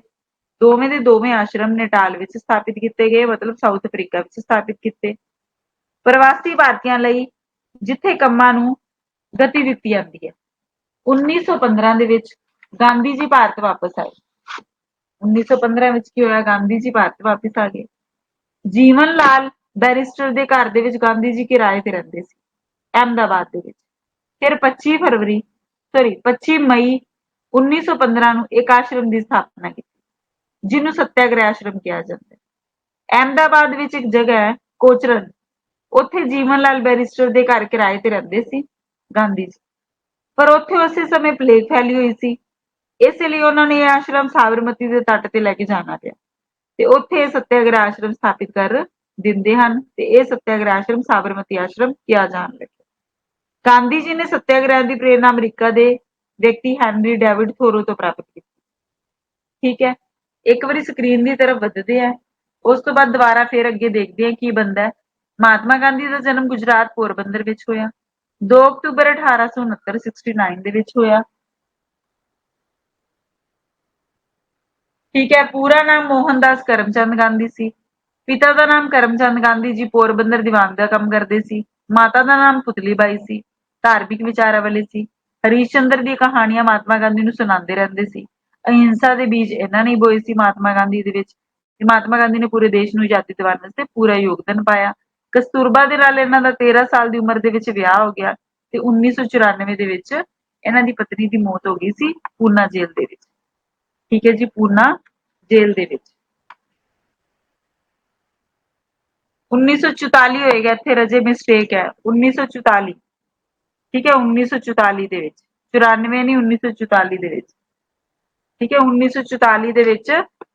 [SPEAKER 1] ਦੋਵੇਂ ਦੇ ਦੋਵੇਂ ਆਸ਼ਰਮ ਨੇਟਾਲ ਵਿੱਚ ਸਥਾਪਿਤ ਕੀਤੇ ਗਏ, ਮਤਲਬ ਸਾਊਥ ਅਫਰੀਕਾ ਵਿੱਚ ਸਥਾਪਿਤ ਕੀਤੇ। ਪ੍ਰਵਾਸੀ ਭਾਰਤੀਆਂ ਲਈ ਜਿੱਥੇ ਕੰਮਾਂ ਨੂੰ ਗਤੀ ਦਿੱਤੀ ਜਾਂਦੀ ਹੈ 1915 ਦੇ ਵਿੱਚ ਗਾਂਧੀ ਜੀ ਭਾਰਤ ਵਾਪਸ ਆਏ। 1915 ਵਿੱਚ ਕੀ ਹੋਇਆ? ਗਾਂਧੀ ਜੀ ਭਾਰਤ ਵਾਪਸ ਆ ਗਏ। ਜੀਵਨ ਲਾਲ ਬੈਰਿਸਟਰ ਦੇ ਘਰ ਦੇ ਵਿੱਚ ਗਾਂਧੀ ਜੀ ਕਿਰਾਏ ਤੇ ਰਹਿੰਦੇ ਸੀ, ਅਹਿਮਦਾਬਾਦ ਦੇ ਵਿੱਚ। ਫਿਰ 25 ਫਰਵਰੀ ਸੌਰੀ 25 ਮਈ 1915 ਨੂੰ ਇੱਕ ਆਸ਼ਰਮ ਦੀ ਸਥਾਪਨਾ ਕੀਤੀ, ਜਿਹਨੂੰ ਸਤਿਆਗ੍ਰਹਿ ਆਸ਼ਰਮ ਕਿਹਾ ਜਾਂਦਾ ਹੈ। ਅਹਿਮਦਾਬਾਦ ਵਿੱਚ ਇੱਕ ਜਗ੍ਹਾ ਹੈ, ਕੋਚਰਨ। ਉੱਥੇ ਜੀਵਨ ਲਾਲ ਬੈਰਿਸਟਰ ਦੇ ਘਰ ਕਿਰਾਏ ਤੇ ਰਹਿੰਦੇ ਸੀ, ਗਾਂਧੀ ਜੀ। ਪਰ ਉੱਥੇ ਉਸੇ ਸਮੇਂ ਪਲੇਗ ਫੈਲੀ ਹੋਈ ਸੀ। ਇਸ ਲਈ ਉਹਨਾਂ ਨੇ ਇਹ ਆਸ਼ਰਮ ਸਾਬਰਮਤੀ ਦੇ ਤੱਟ ਤੇ ਲੈ ਕੇ ਜਾਣਾ ਪਿਆ। ਤੇ ਉੱਥੇ ਇਹ ਸੱਤਿਆਗ੍ਰਹਿ ਆਸ਼ਰਮ ਸਥਾਪਿਤ ਕਰ ਦਿੰਦੇ ਹਨ ਤੇ ਇਹ ਸਤਿਆਗ੍ਰਹਿ ਆਸ਼ਰਮ ਸਾਬਰਮਤੀ ਆਸ਼ਰਮ ਕਿਹਾ ਜਾਣ ਲੱਗਿਆ ਗਾਂਧੀ ਜੀ ਨੇ ਸਤਿਆਗ੍ਰਹਿ ਦੀ ਪ੍ਰੇਰਣਾ ਅਮਰੀਕਾ ਦੇ ਵਿਅਕਤੀ ਹੈਨਰੀ ਡੇਵਿਡ ਥੋਰੋ ਤੋਂ ਪ੍ਰਾਪਤ ਕੀਤੀ। ਠੀਕ ਹੈ, ਇੱਕ ਵਾਰੀ ਸਕਰੀਨ ਦੀ ਤਰਫ ਵੱਧਦੇ ਆ ਉਸ ਤੋਂ ਬਾਅਦ ਦੁਬਾਰਾ ਫਿਰ ਅੱਗੇ ਦੇਖਦੇ ਆ ਕੀ ਬੰਦਾ ਹੈ। ਮਹਾਤਮਾ ਗਾਂਧੀ ਦਾ ਜਨਮ ਗੁਜਰਾਤ ਪੋਰਬੰਦਰ ਵਿੱਚ ਹੋਇਆ। 2 ਅਕਤੂਬਰ 1869 69 ਦੇ ਵਿੱਚ ਹੋਇਆ। ਠੀਕ ਹੈ, ਪੂਰਾ ਨਾਮ ਮੋਹਨਦਾਸ ਕਰਮਚੰਦ ਗਾਂਧੀ ਸੀ। ਪਿਤਾ ਦਾ ਨਾਮ ਕਰਮਚੰਦ ਗਾਂਧੀ ਜੀ ਪੋਰਬੰਦਰ ਦੀਵਾਨ ਦਾ ਕੰਮ ਕਰਦੇ ਸੀ, ਮਾਤਾ ਦਾ ਨਾਮ ਪੁਤਲੀ ਬਾਈ ਸੀ, ਧਾਰਮਿਕ ਵਿਚਾਰਾਂ ਵਾਲੇ ਸੀ, ਹਰੀਸ਼ ਚੰਦਰ ਦੀ ਕਹਾਣੀਆਂ ਮਹਾਤਮਾ ਗਾਂਧੀ ਨੂੰ ਸੁਣਾਉਂਦੇ ਰਹਿੰਦੇ ਸੀ, ਅਹਿੰਸਾ ਦੇ ਬੀਜ ਇਹਨਾਂ ਨੇ ਬੋਏ ਸੀ ਮਹਾਤਮਾ ਗਾਂਧੀ ਦੇ ਵਿੱਚ ਤੇ ਮਹਾਤਮਾ ਗਾਂਧੀ ਨੇ ਪੂਰੇ ਦੇਸ਼ ਨੂੰ ਆਜ਼ਾਦੀ ਦਿਵਾਉਣ ਵਾਸਤੇ ਪੂਰਾ ਯੋਗਦਾਨ ਪਾਇਆ। ਕਸਤੂਰਬਾ ਦੇ ਨਾਲ ਇਹਨਾਂ ਦਾ 13 ਸਾਲ ਦੀ ਉਮਰ ਦੇ ਵਿੱਚ ਵਿਆਹ ਹੋ ਗਿਆ ਤੇ 1994 ਦੇ ਵਿੱਚ ਇਹਨਾਂ ਦੀ ਪਤਨੀ ਦੀ ਮੌਤ ਹੋ ਗਈ ਸੀ, ਪੂਨਾ ਜੇਲ੍ਹ ਦੇ ਵਿੱਚ। ਠੀਕ ਹੈ ਜੀ, ਪੂਨਾ ਜੇਲ੍ਹ ਦੇ ਵਿੱਚ। 1944 ਹੋਏਗਾ ਇੱਥੇ ਰਜੇ ਮਿਸਟੇਕ ਹੈ 1944 ਠੀਕ ਹੈ 1944 ਦੇ ਵਿੱਚ 94 ਨਹੀਂ 1944 ਦੇ ਵਿੱਚ, ਠੀਕ ਹੈ 1944 ਦੇ ਵਿੱਚ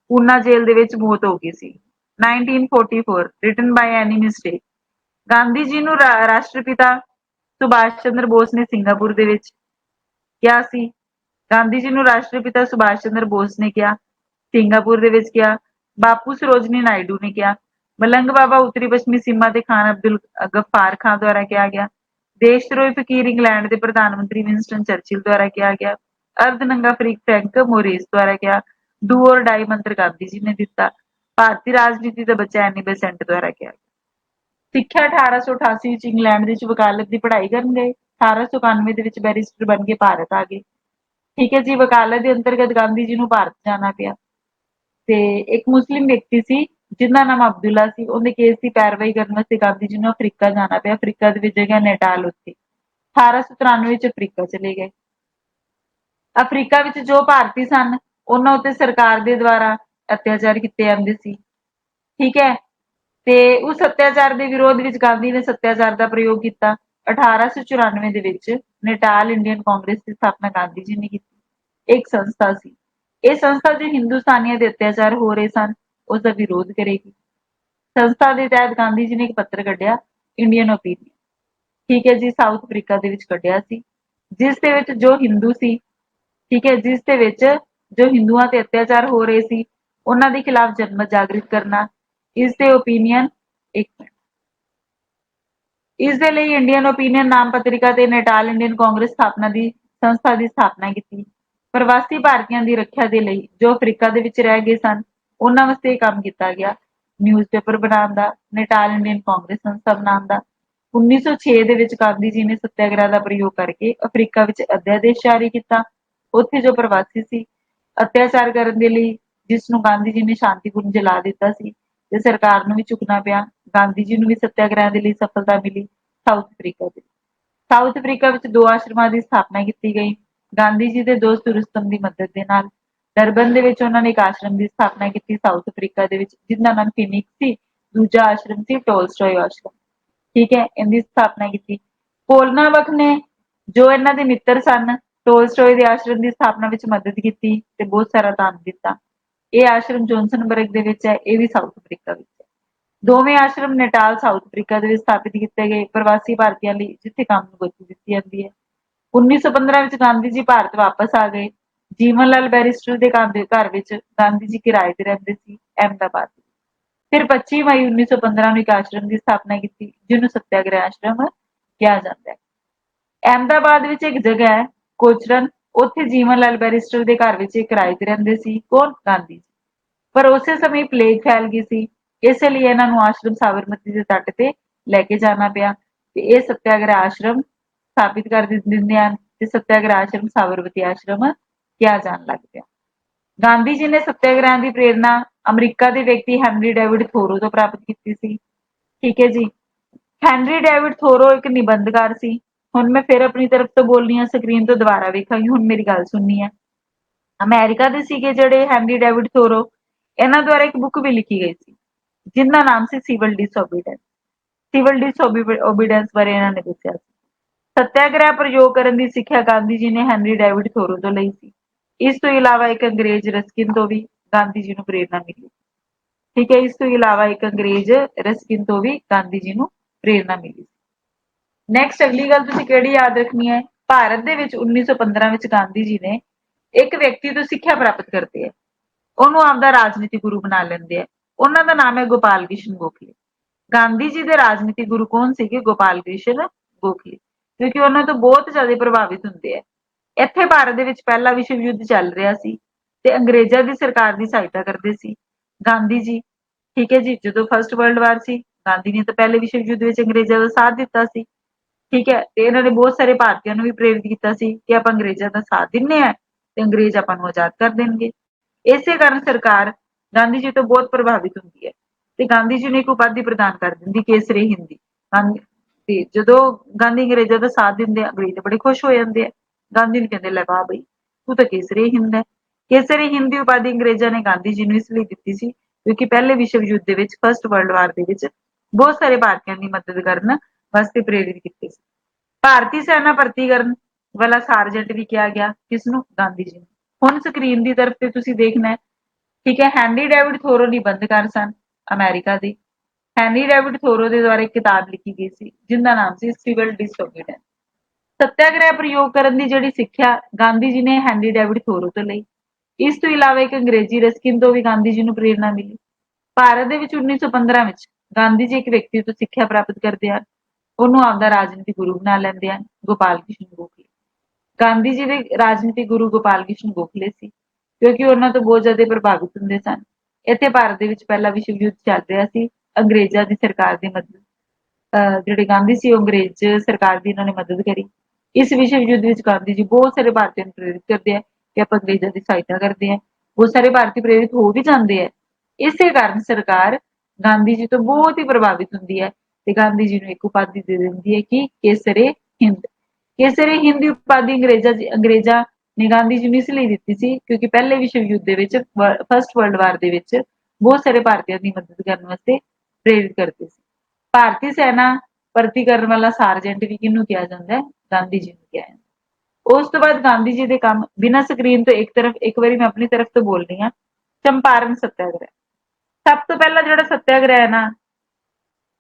[SPEAKER 1] ਪੂਨਾ ਜੇਲ੍ਹ ਦੇ ਵਿੱਚ ਮੌਤ ਹੋ ਗਈ ਸੀ 1944 written by any mistake Gandhi ji ਨੂੰ ਰਾ- ਰਾਸ਼ਟਰਪਿਤਾ ਸੁਭਾਸ਼ ਚੰਦਰ ਬੋਸ ਨੇ ਸਿੰਗਾਪੁਰ ਦੇ ਵਿੱਚ ਕਿਹਾ ਸੀ ਗਾਂਧੀ ਜੀ ਨੂੰ ਰਾਸ਼ਟਰਪਿਤਾ ਸੁਭਾਸ਼ ਚੰਦਰ ਬੋਸ ਨੇ ਕਿਹਾ, ਸਿੰਗਾਪੁਰ ਦੇ ਵਿੱਚ ਕਿਹਾ, ਬਾਪੂ ਸਰੋਜਨੀ ਨਾਇਡੂ ਨੇ ਕਿਹਾ ਮਲੰਗ ਬਾਬਾ ਉੱਤਰੀ ਪੱਛਮੀ ਸੀਮਾ ਤੇ ਖਾਨ ਅਬਦੁਲ ਗਫਾਰ ਖਾਨ ਦੁਆਰਾ ਕਿਹਾ ਗਿਆ। ਦੇਸ਼ ਧਰੋਹੀ ਫਕੀਰ ਇੰਗਲੈਂਡ ਦੇ ਪ੍ਰਧਾਨ ਮੰਤਰੀ ਵਿੰਸਟਨ ਚਰਚਿਲ ਦੁਆਰਾ ਕਿਹਾ ਗਿਆ। ਅਰਧ ਨੰਗਾ ਫਰੀਕ ਫ੍ਰੈਂਕ ਮੋਰਿਸ ਦੁਆਰਾ ਕਿਹਾ ਡੂ ਔਰ ਡਾਈ ਮੰਤਰ ਗਾਂਧੀ ਜੀ ਨੇ ਦਿੱਤਾ। ਭਾਰਤੀ ਰਾਜਨੀਤੀ ਦਾ ਬੱਚਾ ਐਨੀ ਬੈਸੈਂਟ ਦੁਆਰਾ ਕਿਹਾ ਸਿੱਖਿਆ 1888 ਵਿੱਚ ਇੰਗਲੈਂਡ ਦੇ ਵਿੱਚ ਵਕਾਲਤ ਦੀ ਪੜ੍ਹਾਈ ਕਰਨ ਗਏ। 1891 ਦੇ ਵਿੱਚ ਬੈਰਿਸਟਰ ਬਣ ਕੇ ਭਾਰਤ ਆ ਗਏ। ਠੀਕ ਹੈ ਜੀ, ਵਕਾਲਤ ਦੇ ਅੰਤਰਗਤ ਗਾਂਧੀ ਜੀ ਨੂੰ ਭਾਰਤ ਜਾਣਾ ਪਿਆ। ਤੇ ਇੱਕ ਮੁਸਲਿਮ ਵਿਅਕਤੀ ਸੀ ਜਿਹਦਾ ਨਾਮ ਅਬਦੁੱਲਾ ਸੀ ਉਹਦੇ ਕੇਸ ਦੀ ਪੈਰਵਾਈ ਕਰਨ ਵਾਸਤੇ ਗਾਂਧੀ ਜੀ ਨੂੰ ਅਫਰੀਕਾ ਜਾਣਾ ਪਿਆ। ਅਫਰੀਕਾ ਦੇ ਵਿੱਚ ਜਗ੍ਹਾ ਨੇਟਾਲ ਉੱਤੇ 1893 ਵਿੱਚ ਅਫਰੀਕਾ ਚਲੇ ਗਏ। ਅਫਰੀਕਾ ਵਿੱਚ ਜੋ ਭਾਰਤੀ ਸਨ, ਉਹਨਾਂ ਉੱਤੇ ਸਰਕਾਰ ਦੇ ਦੁਆਰਾ ਅਤਿਆਚਾਰ ਕੀਤੇ ਜਾਂਦੇ ਸੀ। ਠੀਕ ਹੈ? ਤੇ ਉਸ ਅਤਿਆਚਾਰ ਦੇ ਵਿਰੋਧ ਵਿੱਚ ਗਾਂਧੀ ਨੇ ਸਤਿਆਚਾਰ ਦਾ ਪ੍ਰਯੋਗ ਕੀਤਾ। 1894 ਦੇ ਵਿੱਚ ਨੇਟਾਲ ਇੰਡੀਅਨ ਕਾਂਗਰਸ ਦੀ ਸਥਾਪਨਾ ਗਾਂਧੀ ਜੀ ਨੇ ਕੀਤੀ। ਇੱਕ ਸੰਸਥਾ ਸੀ। ਇਹ ਸੰਸਥਾ ਜੋ ਹਿੰਦੁਸਤਾਨੀਆਂ ਦੇ ਅਤਿਆਚਾਰ ਹੋ ਰਹੇ ਸਨ। ਉਸ ਦਾ ਵਿਰੋਧ ਕਰੇਗੀ। ਸੰਸਥਾ ਦੇ ਤਹਿਤ ਗਾਂਧੀ ਜੀ ਨੇ ਇੱਕ ਪੱਤਰ ਕੱਢਿਆ ਇੰਡੀਅਨ ਓਪੀਨੀਅਨ ਠੀਕ ਹੈ ਜੀ ਸਾਊਥ ਅਫਰੀਕਾ ਦੇ ਵਿੱਚ ਕੱਢਿਆ ਸੀ, ਜਿਸ ਦੇ ਵਿੱਚ ਜੋ ਹਿੰਦੂ ਸੀ, ਠੀਕ ਹੈ, ਜਿਸ ਦੇ ਵਿੱਚ ਜੋ ਹਿੰਦੂਆਂ ਤੇ ਅਤਿਆਚਾਰ ਹੋ ਰਹੇ ਸੀ, ਉਹਨਾਂ ਦੇ ਖਿਲਾਫ ਜਨਮ ਜਾਗਰਿਤ ਕਰਨਾ, ਇਸ ਦੇ ਓਪੀਨੀਅਨ ਇੱਕ ਮਿੰਟ ਇਸ ਦੇ ਲਈ ਇੰਡੀਅਨ ਓਪੀਨੀਅਨ ਨਾਮ ਪੱਤਰਿਕਾ ਤੇ ਨੇਟਾਲ ਇੰਡੀਅਨ ਕਾਂਗਰਸ ਸਥਾਪਨਾ ਦੀ, ਸੰਸਥਾ ਦੀ ਸਥਾਪਨਾ ਕੀਤੀ। ਪ੍ਰਵਾਸੀ ਭਾਰਤੀਆਂ ਦੀ ਰੱਖਿਆ ਦੇ ਲਈ ਜੋ ਅਫਰੀਕਾ ਦੇ ਵਿੱਚ ਰਹਿ ਗਏ ਸਨ ਉਹਨਾਂ ਵਾਸਤੇ ਇਹ ਕੰਮ ਕੀਤਾ ਗਿਆ। ਨਿਊਜ਼ਪੇਪਰ ਬਣਾਉਣ ਦਾ, ਨੇਟਾਲ ਇੰਡੀਅਨ ਕਾਂਗਰਸ ਸੰਸਥਾ ਬਣਾਉਣ ਦਾ। 1906 ਦੇ ਵਿੱਚ ਗਾਂਧੀ ਜੀ ਨੇ ਸੱਤਿਆਗ੍ਰਹਿ ਦਾ ਪ੍ਰਯੋਗ ਕਰਕੇ ਅਫਰੀਕਾ ਵਿੱਚ ਅਧਿਆਦੇਸ਼ ਜਾਰੀ ਕੀਤਾ। ਉੱਥੇ ਜੋ ਪ੍ਰਵਾਸੀ ਸੀ, ਅਤਿਆਚਾਰ ਕਰਨ ਦੇ ਲਈ ਜਿਸ ਨੂੰ ਗਾਂਧੀ ਜੀ ਨੇ ਸ਼ਾਂਤੀਪੂਰਨ ਜਲਾ ਦਿੱਤਾ ਸੀ, ਤੇ ਸਰਕਾਰ ਨੂੰ ਵੀ ਝੁਕਣਾ ਪਿਆ। ਗਾਂਧੀ ਜੀ ਨੂੰ ਵੀ ਸੱਤਿਆਗ੍ਰਹਿ ਦੇ ਲਈ ਸਫਲਤਾ ਮਿਲੀ ਸਾਊਥ ਅਫਰੀਕਾ ਦੇ। ਸਾਊਥ ਅਫਰੀਕਾ ਵਿੱਚ ਦੋ ਆਸ਼ਰਮਾਂ ਦੀ ਸਥਾਪਨਾ ਕੀਤੀ ਗਈ। ਗਾਂਧੀ ਜੀ ਦੇ ਦੋਸਤ ਰੁਸਤਮ ਦੀ ਮਦਦ ਦੇ ਨਾਲ ਡਰਬਨ ਦੇ ਵਿੱਚ ਉਹਨਾਂ ਨੇ ਇੱਕ ਆਸ਼ਰਮ ਦੀ ਸਥਾਪਨਾ ਕੀਤੀ, ਸਾਊਥ ਅਫਰੀਕਾ ਦੇ ਵਿੱਚ, ਜਿਹਦਾ ਨਾਮ ਫਿਨਿਕਸ ਸੀ, ਦੂਜਾ ਆਸ਼ਰਮ ਸੀ ਟੋਲਸਟੋਏ ਆਸ਼ਰਮ। ਠੀਕ ਹੈ, ਇਹਦੀ ਸਥਾਪਨਾ ਕੀਤੀ। ਪੋਲਨਾਵਕ ਨੇ, ਜੋ ਇਹਨਾਂ ਦੇ ਮਿੱਤਰ ਸਨ, ਟੋਲਸਟੋਏ ਦੇ ਆਸ਼ਰਮ ਦੀ ਸਥਾਪਨਾ ਵਿੱਚ ਮਦਦ ਕੀਤੀ ਤੇ ਬਹੁਤ ਸਾਰਾ ਦਾਨ ਦਿੱਤਾ। ਇਹ ਆਸ਼ਰਮ ਜੌਨਸਨਬਰਗ ਦੇ ਵਿੱਚ ਹੈ, ਇਹ ਵੀ ਸਾਊਥ ਅਫਰੀਕਾ ਵਿੱਚ ਹੈ। ਦੋਵੇਂ ਆਸ਼ਰਮ ਨੇਟਾਲ ਸਾਊਥ ਅਫਰੀਕਾ ਦੇ ਵਿੱਚ ਸਥਾਪਿਤ ਕੀਤੇ ਗਏ, ਪ੍ਰਵਾਸੀ ਭਾਰਤੀਆਂ ਲਈ, ਜਿੱਥੇ ਕੰਮ ਨੂੰ ਗਤੀ ਦਿੱਤੀ ਜਾਂਦੀ ਹੈ। 1915 ਵਿੱਚ ਗਾਂਧੀ ਜੀ ਭਾਰਤ ਵਾਪਸ ਆ ਗਏ। ਜੀਵਨ ਲਾਲ ਬੈਰਿਸਟਰ ਦੇ ਘਰ ਵਿੱਚ ਗਾਂਧੀ ਜੀ ਕਿਰਾਏ ਤੇ ਰਹਿੰਦੇ ਸੀ, ਅਹਿਮਦਾਬਾਦ ਫਿਰ 25 ਮਈ 1915 ਨੂੰ ਇੱਕ ਆਸ਼ਰਮ ਦੀ ਸਥਾਪਨਾ ਕੀਤੀ, ਜਿਹਨੂੰ ਸਤਿਆਗ੍ਰਹਿ ਆਸ਼ਰਮ ਕਿਹਾ ਜਾਂਦਾ ਹੈ। ਅਹਿਮਦਾਬਾਦ ਵਿੱਚ ਇੱਕ ਜਗ੍ਹਾ ਹੈ, ਕੋਚਰਨ। ਉੱਥੇ ਜੀਵਨ ਲਾਲ ਬੈਰਿਸਟਰ ਦੇ ਘਰ ਵਿੱਚ ਕਿਰਾਏ ਤੇ ਰਹਿੰਦੇ ਸੀ। ਕੌਣ? ਗਾਂਧੀ ਜੀ। ਪਰ ਉਸੇ ਸਮੇਂ ਪਲੇਗ ਫੈਲ ਗਈ ਸੀ। ਇਸ ਲਈ ਇਹਨਾਂ ਨੂੰ ਆਸ਼ਰਮ ਸਾਬਰਮਤੀ ਦੇ ਤੱਟ ਤੇ ਲੈ ਕੇ ਜਾਣਾ ਪਿਆ। ਤੇ ਇਹ ਸਤਿਆਗ੍ਰਹਿ ਆਸ਼ਰਮ ਸਥਾਪਿਤ ਕਰ ਦਿੰਦੇ ਹਨ। ਤੇ ਸਤਿਆਗ੍ਰਹਿ ਆਸ਼ਰਮ ਸਾਬਰਮਤੀ ਆਸ਼ਰਮ ਕਿਹਾ ਜਾਣ ਲੱਗ ਪਿਆ। ਗਾਂਧੀ ਜੀ ਨੇ ਸੱਤਿਆਗ੍ਰਹਿ ਦੀ ਪ੍ਰੇਰਣਾ ਅਮਰੀਕਾ ਦੇ ਵਿਅਕਤੀ ਹੈਨਰੀ ਡੇਵਿਡ ਥੋਰੋ ਤੋਂ ਪ੍ਰਾਪਤ ਕੀਤੀ ਸੀ। ਠੀਕ ਹੈ ਜੀ। ਹੈਨਰੀ ਡੇਵਿਡ ਥੋਰੋ ਇੱਕ ਨਿਬੰਧਕਾਰ ਸੀ। ਹੁਣ ਮੈਂ ਫਿਰ ਆਪਣੀ ਤਰਫ ਤੋਂ ਬੋਲਣੀ ਆ ਸਕਰੀਨ ਤੋਂ ਦੁਬਾਰਾ ਵੇਖਾਂਗੀ। ਹੁਣ ਮੇਰੀ ਗੱਲ ਸੁਣਨੀ ਹੈ। ਅਮਰੀਕਾ ਦੇ ਸੀਗੇ ਜਿਹੜੇ ਹੈਨਰੀ ਡੇਵਿਡ ਥੋਰੋ, ਇਹਨਾਂ ਦੁਆਰਾ ਇੱਕ ਬੁੱਕ ਵੀ ਲਿਖੀ ਗਈ ਸੀ ਜਿਹਦਾ ਨਾਮ ਸੀ ਸਿਵਲ ਡਿਸਓਬੀਡੈਂਸ ਸਿਵਲ ਡਿਸਓਬੀਡੈਂਸ ਬਾਰੇ ਇਹਨਾਂ ਨੇ ਦੱਸਿਆ ਸੀ। ਸਤਿਆਗ੍ਰਹਿ ਪ੍ਰਯੋਗ ਕਰਨ ਦੀ ਸਿੱਖਿਆ ਗਾਂਧੀ ਜੀ ਨੇ ਹੈਨਰੀ ਡੇਵਿਡ ਥੋਰੋ ਤੋਂ ਲਈ ਸੀ। ਇਸ ਤੋਂ ਇਲਾਵਾ ਇੱਕ ਅੰਗਰੇਜ਼ ਰਸਕਿਨ ਤੋਂ ਵੀ ਗਾਂਧੀ ਜੀ ਨੂੰ ਪ੍ਰੇਰਣਾ ਮਿਲੀ। ਠੀਕ ਹੈ, ਇਸ ਤੋਂ ਇਲਾਵਾ ਇੱਕ ਅੰਗਰੇਜ਼ ਰਸਕਿਨ ਤੋਂ ਵੀ ਗਾਂਧੀ ਜੀ ਨੂੰ ਪ੍ਰੇਰਣਾ ਮਿਲੀ। ਨੈਕਸਟ ਅਗਲੀ ਗੱਲ ਤੁਸੀਂ ਕਿਹੜੀ ਯਾਦ ਰੱਖਣੀ ਹੈ? ਭਾਰਤ ਦੇ ਵਿੱਚ 1915 ਵਿੱਚ ਗਾਂਧੀ ਜੀ ਨੇ ਇੱਕ ਵਿਅਕਤੀ ਤੋਂ ਸਿੱਖਿਆ ਪ੍ਰਾਪਤ ਕਰਦੇ ਹੈ। ਉਹਨੂੰ ਆਪਦਾ ਰਾਜਨੀਤੀ ਗੁਰੂ ਬਣਾ ਲੈਂਦੇ ਆ ਉਹਨਾਂ ਦਾ ਨਾਮ ਹੈ ਗੋਪਾਲ ਕ੍ਰਿਸ਼ਨ ਗੋਖਲੇ। ਗਾਂਧੀ ਜੀ ਦੇ ਰਾਜਨੀਤੀ ਗੁਰੂ ਕੌਣ ਸੀਗੇ? ਗੋਪਾਲ ਕ੍ਰਿਸ਼ਨ ਗੋਖਲੇ। ਕਿਉਂਕਿ ਉਹਨਾਂ ਤੋਂ ਬਹੁਤ ਜ਼ਿਆਦਾ ਪ੍ਰਭਾਵਿਤ ਹੁੰਦੇ ਆ ਇੱਥੇ ਭਾਰਤ ਦੇ ਵਿੱਚ ਪਹਿਲਾ ਵਿਸ਼ਵ ਯੁੱਧ ਚੱਲ ਰਿਹਾ ਸੀ ਤੇ ਅੰਗਰੇਜ਼ਾਂ ਦੀ ਸਰਕਾਰ ਦੀ ਸਹਾਇਤਾ ਕਰਦੇ ਸੀ। ਗਾਂਧੀ ਜੀ, ਠੀਕ ਹੈ ਜੀ, ਜਦੋਂ ਫਰਸਟ ਵਰਲਡ ਵਾਰ ਸੀ, ਗਾਂਧੀ ਨੇ ਤਾਂ ਪਹਿਲੇ ਵਿਸ਼ਵ ਯੁੱਧ ਵਿੱਚ ਅੰਗਰੇਜ਼ਾਂ ਦਾ ਸਾਥ ਦਿੱਤਾ ਸੀ। ਠੀਕ ਹੈ, ਤੇ ਇਹਨਾਂ ਨੇ ਬਹੁਤ ਸਾਰੇ ਭਾਰਤੀਆਂ ਨੂੰ ਵੀ ਪ੍ਰੇਰਿਤ ਕੀਤਾ ਸੀ ਕਿ ਆਪਾਂ ਅੰਗਰੇਜ਼ਾਂ ਦਾ ਸਾਥ ਦਿੰਨੇ ਆ ਤੇ ਅੰਗਰੇਜ਼ ਆਪਾਂ ਨੂੰ ਆਜ਼ਾਦ ਕਰ ਦੇਣਗੇ। ਇਸੇ ਕਾਰਨ ਸਰਕਾਰ ਗਾਂਧੀ ਜੀ ਤੋਂ ਬਹੁਤ ਪ੍ਰਭਾਵਿਤ ਹੁੰਦੀ ਹੈ ਤੇ ਗਾਂਧੀ ਜੀ ਨੂੰ ਇੱਕ ਉਪਾਧੀ ਪ੍ਰਦਾਨ ਕਰ ਦਿੰਦੀ ਕੇਸਰੀ ਹਿੰਦੀ। ਗਾਂਧੀ, ਤੇ ਜਦੋਂ ਗਾਂਧੀ ਅੰਗਰੇਜ਼ਾਂ ਦਾ ਸਾਥ ਦਿੰਦੇ ਆ, ਅੰਗਰੇਜ਼ ਬੜੇ ਖੁਸ਼ ਹੋ ਜਾਂਦੇ ਆ। ਗਾਂਧੀ ਨੂੰ ਕਹਿੰਦੇ, ਲੈ ਵਾਹ ਬਈ, ਤੂੰ ਤਾਂ ਕੇਸਰੀ ਹਿੰਦ ਹੈ। ਕੇਸਰੀ ਹਿੰਦ ਦੀ ਉਪਾਧੀ ਅੰਗਰੇਜ਼ਾਂ ਨੇ ਗਾਂਧੀ ਜੀ ਨੂੰ ਇਸ ਲਈ ਦਿੱਤੀ ਸੀ, ਕਿਉਂਕਿ ਪਹਿਲੇ ਵਿਸ਼ਵ ਯੁੱਧ ਦੇ ਵਿੱਚ ਫਰਸਟ ਵਰਲਡ ਵਾਰ ਦੇ ਵਿੱਚ ਬਹੁਤ ਸਾਰੇ ਭਾਰਤੀਆਂ ਦੀ ਮਦਦ ਕਰਨ ਵਾਸਤੇ ਪ੍ਰੇਰਿਤ ਕੀਤੇ ਸੀ। ਭਾਰਤੀ ਸੈਨਾ ਭਰਤੀ ਕਰਨ ਵਾਲਾ ਸਾਰਜੈਂਟ ਵੀ ਕਿਹਾ ਗਿਆ ਕਿਸ ਨੂੰ ਗਾਂਧੀ ਜੀ ਨੂੰ। ਹੁਣ ਸਕਰੀਨ ਦੀ ਤਰਫ ਤੇ ਤੁਸੀਂ ਦੇਖਣਾ ਹੈ, ਠੀਕ ਹੈ ਹੈਨਰੀ ਡੇਵਿਡ ਥੋਰੋ ਨੀ ਬੰਦ ਕਰ ਸਨ ਅਮਰੀਕਾ ਦੇ। ਹੈਨਰੀ ਡੇਵਿਡ ਥੋਰੋ ਦੇ ਦੁਆਰਾ ਇੱਕ ਕਿਤਾਬ ਲਿਖੀ ਗਈ ਸੀ ਜਿੰਦਾ ਨਾਮ ਸੀ ਸਿਵਲ ਡਿਸਓਬੀਡੀਐਂਸ ਸੱਤਿਆਗ੍ਰਹਿ ਪ੍ਰਯੋਗ ਕਰਨ ਦੀ ਜਿਹੜੀ ਸਿੱਖਿਆ ਗਾਂਧੀ ਜੀ ਨੇ ਹੈਨਰੀ ਡੇਵਿਡ ਥੋਰੋ ਤੋਂ ਲਈ। ਇਸ ਤੋਂ ਇਲਾਵਾ ਇੱਕ ਅੰਗਰੇਜ਼ੀ ਰਸਕਿਨ ਤੋਂ ਵੀ ਗਾਂਧੀ ਜੀ ਨੂੰ ਪ੍ਰੇਰਣਾ ਮਿਲੀ। ਭਾਰਤ ਦੇ ਵਿੱਚ 1915 ਵਿੱਚ ਗਾਂਧੀ ਜੀ ਇੱਕ ਵਿਅਕਤੀ ਤੋਂ ਸਿੱਖਿਆ ਪ੍ਰਾਪਤ ਕਰਦੇ ਹਨ। ਉਹਨੂੰ ਆਪਦਾ ਰਾਜਨੀਤੀ ਗੁਰੂ ਬਣਾ ਲੈਂਦੇ ਹਨ, ਗੋਪਾਲ ਕ੍ਰਿਸ਼ਨ ਗੋਖਲੇ। ਗਾਂਧੀ ਜੀ ਦੇ ਰਾਜਨੀਤੀ ਗੁਰੂ ਗੋਪਾਲ ਕ੍ਰਿਸ਼ਨ ਗੋਖਲੇ ਸੀ, ਕਿਉਂਕਿ ਉਹਨਾਂ ਤੋਂ ਬਹੁਤ ਜ਼ਿਆਦਾ ਪ੍ਰਭਾਵਿਤ ਹੁੰਦੇ ਸਨ। ਇੱਥੇ ਭਾਰਤ ਦੇ ਵਿੱਚ ਪਹਿਲਾ ਵਿਸ਼ਵ ਯੁੱਧ ਚੱਲ ਰਿਹਾ ਸੀ, ਅੰਗਰੇਜ਼ਾਂ ਦੀ ਸਰਕਾਰ ਦੀ ਮਦਦ, ਅਹ ਜਿਹੜੇ ਗਾਂਧੀ ਸੀ, ਉਹ ਅੰਗਰੇਜ਼ ਸਰਕਾਰ ਦੀ ਇਹਨਾਂ ਨੇ ਮਦਦ ਕਰੀ। ਇਸ ਵਿਸ਼ਵ ਯੁੱਧ ਵਿੱਚ ਗਾਂਧੀ ਜੀ ਬਹੁਤ ਸਾਰੇ ਭਾਰਤੀਆਂ ਨੂੰ ਪ੍ਰੇਰਿਤ ਕਰਦੇ ਆ ਕਿ ਆਪਾਂ ਅੰਗਰੇਜ਼ਾਂ ਦੀ ਸਹਾਇਤਾ ਕਰਦੇ ਆ, ਬਹੁਤ ਸਾਰੇ ਭਾਰਤੀ ਪ੍ਰੇਰਿਤ ਹੋ ਵੀ ਜਾਂਦੇ ਆ। ਇਸੇ ਕਾਰਨ ਸਰਕਾਰ ਗਾਂਧੀ ਜੀ ਤੋਂ ਬਹੁਤ ਹੀ ਪ੍ਰਭਾਵਿਤ ਹੁੰਦੀ ਹੈ ਤੇ ਗਾਂਧੀ ਜੀ ਨੂੰ ਇੱਕ ਉਪਾਧੀ ਦੇ ਦਿੰਦੀ ਹੈ ਕਿ ਕੇਸਰੇ ਹਿੰਦ। ਕੇਸਰੇ ਹਿੰਦ ਦੀ ਉਪਾਧੀ ਅੰਗਰੇਜ਼ਾਂ ਅੰਗਰੇਜ਼ਾਂ ਨੇ ਗਾਂਧੀ ਜੀ ਨੂੰ ਇਸ ਲਈ ਦਿੱਤੀ ਸੀ ਕਿਉਂਕਿ ਪਹਿਲੇ ਵਿਸ਼ਵ ਯੁੱਧ ਦੇ ਵਿੱਚ ਫਸਟ ਵਰਲਡ ਵਾਰ ਦੇ ਵਿੱਚ ਬਹੁਤ ਸਾਰੇ ਭਾਰਤੀਆਂ ਦੀ ਮਦਦ ਕਰਨ ਵਾਸਤੇ ਪ੍ਰੇਰਿਤ ਕਰਦੇ ਸੀ। ਭਾਰਤੀ ਸੈਨਾ ਭਰਤੀ ਕਰਨ ਵਾਲਾ ਸਾਰਜੈਂਟ ਵੀ ਕਿਹਨੂੰ ਕਿਹਾ ਜਾਂਦਾ ਹੈ? ਗਾਂਧੀ ਜੀ ਨੂੰ ਕਿਹਾ ਉਸ ਤੋਂ ਬਾਅਦ ਗਾਂਧੀ ਜੀ ਦੇ ਕੰਮ, ਬਿਨਾਂ ਸਕਰੀਨ ਤੋਂ ਇੱਕ ਤਰਫ, ਇੱਕ ਵਾਰੀ ਮੈਂ ਆਪਣੀ ਤਰਫ ਤੋਂ ਬੋਲ ਰਹੀ ਹਾਂ, ਚੰਪਾਰਨ ਸਤਿਆਗ੍ਰਹਿ। ਸਭ ਤੋਂ ਪਹਿਲਾਂ ਜਿਹੜਾ ਸਤਿਆਗ੍ਰਹਿ ਹੈ ਨਾ,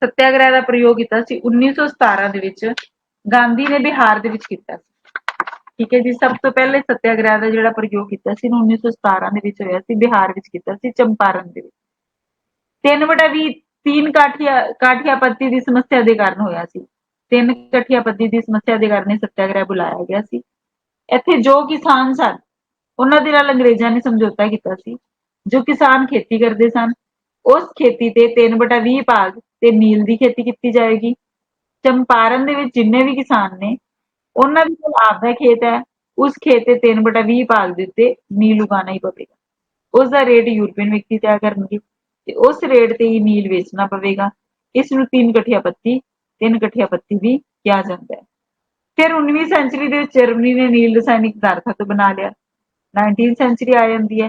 [SPEAKER 1] ਸਤਿਆਗ੍ਰਹਿ ਦਾ ਪ੍ਰਯੋਗ ਕੀਤਾ ਸੀ 1917 ਦੇ ਵਿੱਚ, ਗਾਂਧੀ ਨੇ ਬਿਹਾਰ ਦੇ ਵਿੱਚ ਕੀਤਾ ਸੀ। ਠੀਕ ਹੈ ਜੀ, ਸਭ ਤੋਂ ਪਹਿਲੇ ਸਤਿਆਗ੍ਰਹਿ ਦਾ ਜਿਹੜਾ ਪ੍ਰਯੋਗ ਕੀਤਾ ਸੀ 1917 ਦੇ ਵਿੱਚ ਹੋਇਆ ਸੀ, ਬਿਹਾਰ ਵਿੱਚ ਕੀਤਾ ਸੀ, ਚੰਪਾਰਨ ਦੇ ਵਿੱਚ। 3/20 3 ਕਾਠੀਆ, ਕਾਠੀਆਪੱਤੀ ਦੀ ਸਮੱਸਿਆ ਦੇ ਕਾਰਨ ਹੋਇਆ ਸੀ। ਤਿੰਨ ਕਾਠਿਆਪੱਤੀ ਦੀ ਸਮੱਸਿਆ ਦੇ ਕਾਰਨ ਇਹ ਸੱਤਿਆਗ੍ਰਹਿ ਬੁਲਾਇਆ ਗਿਆ ਸੀ। ਇੱਥੇ ਜੋ ਕਿਸਾਨ ਸਨ, ਉਹਨਾਂ ਦੇ ਨਾਲ ਅੰਗਰੇਜ਼ਾਂ ਨੇ ਸਮਝੌਤਾ ਕੀਤਾ ਸੀ। ਜੋ ਕਿਸਾਨ ਖੇਤੀ ਕਰਦੇ ਸਨ, ਉਸ ਖੇਤੀ ਤੇ 3/20 ਭਾਗ ਤੇ ਨੀਲ ਦੀ ਖੇਤੀ ਕੀਤੀ ਜਾਏਗੀ। ਚੰਪਾਰਨ ਦੇ ਵਿੱਚ ਜਿੰਨੇ ਵੀ ਕਿਸਾਨ ਨੇ, ਉਹਨਾਂ ਦੇ ਕੋਲ ਆਪਦਾ ਖੇਤ ਹੈ। ਉਸ ਖੇਤ ਤੇ 3/20 ਭਾਗ ਦੇ ਉੱਤੇ ਨੀਲ ਉਗਾਉਣਾ ਹੀ ਪਵੇਗਾ। ਉਸ ਦਾ ਰੇਟ ਯੂਰਪੀਅਨ ਵਿਅਕਤੀ ਤੈਅ ਕਰਨਗੇ ਤੇ ਉਸ ਰੇਟ ਤੇ ਹੀ ਨੀਲ ਵੇਚਣਾ ਪਵੇਗਾ। ਇਸ ਨੂੰ ਤਿੰਨ ਕਠੀਆ ਪੱਤੀ ਤਿੰਨ ਕਠੀਆ ਪੱਤੀ ਵੀ ਕਿਹਾ ਜਾਂਦਾ ਹੈ। ਫਿਰ 19ਵੀਂ ਸੈਂਚਰੀ ਦੇ ਵਿੱਚ ਜਰਮਨੀ ਨੇ ਨੀਲ ਰਸਾਇਣਿਕ ਪਦਾਰਥਾਂ ਤੋਂ ਬਣਾ ਲਿਆ। 19th ਸੈਂਚਰੀ ਆ ਜਾਂਦੀ ਹੈ,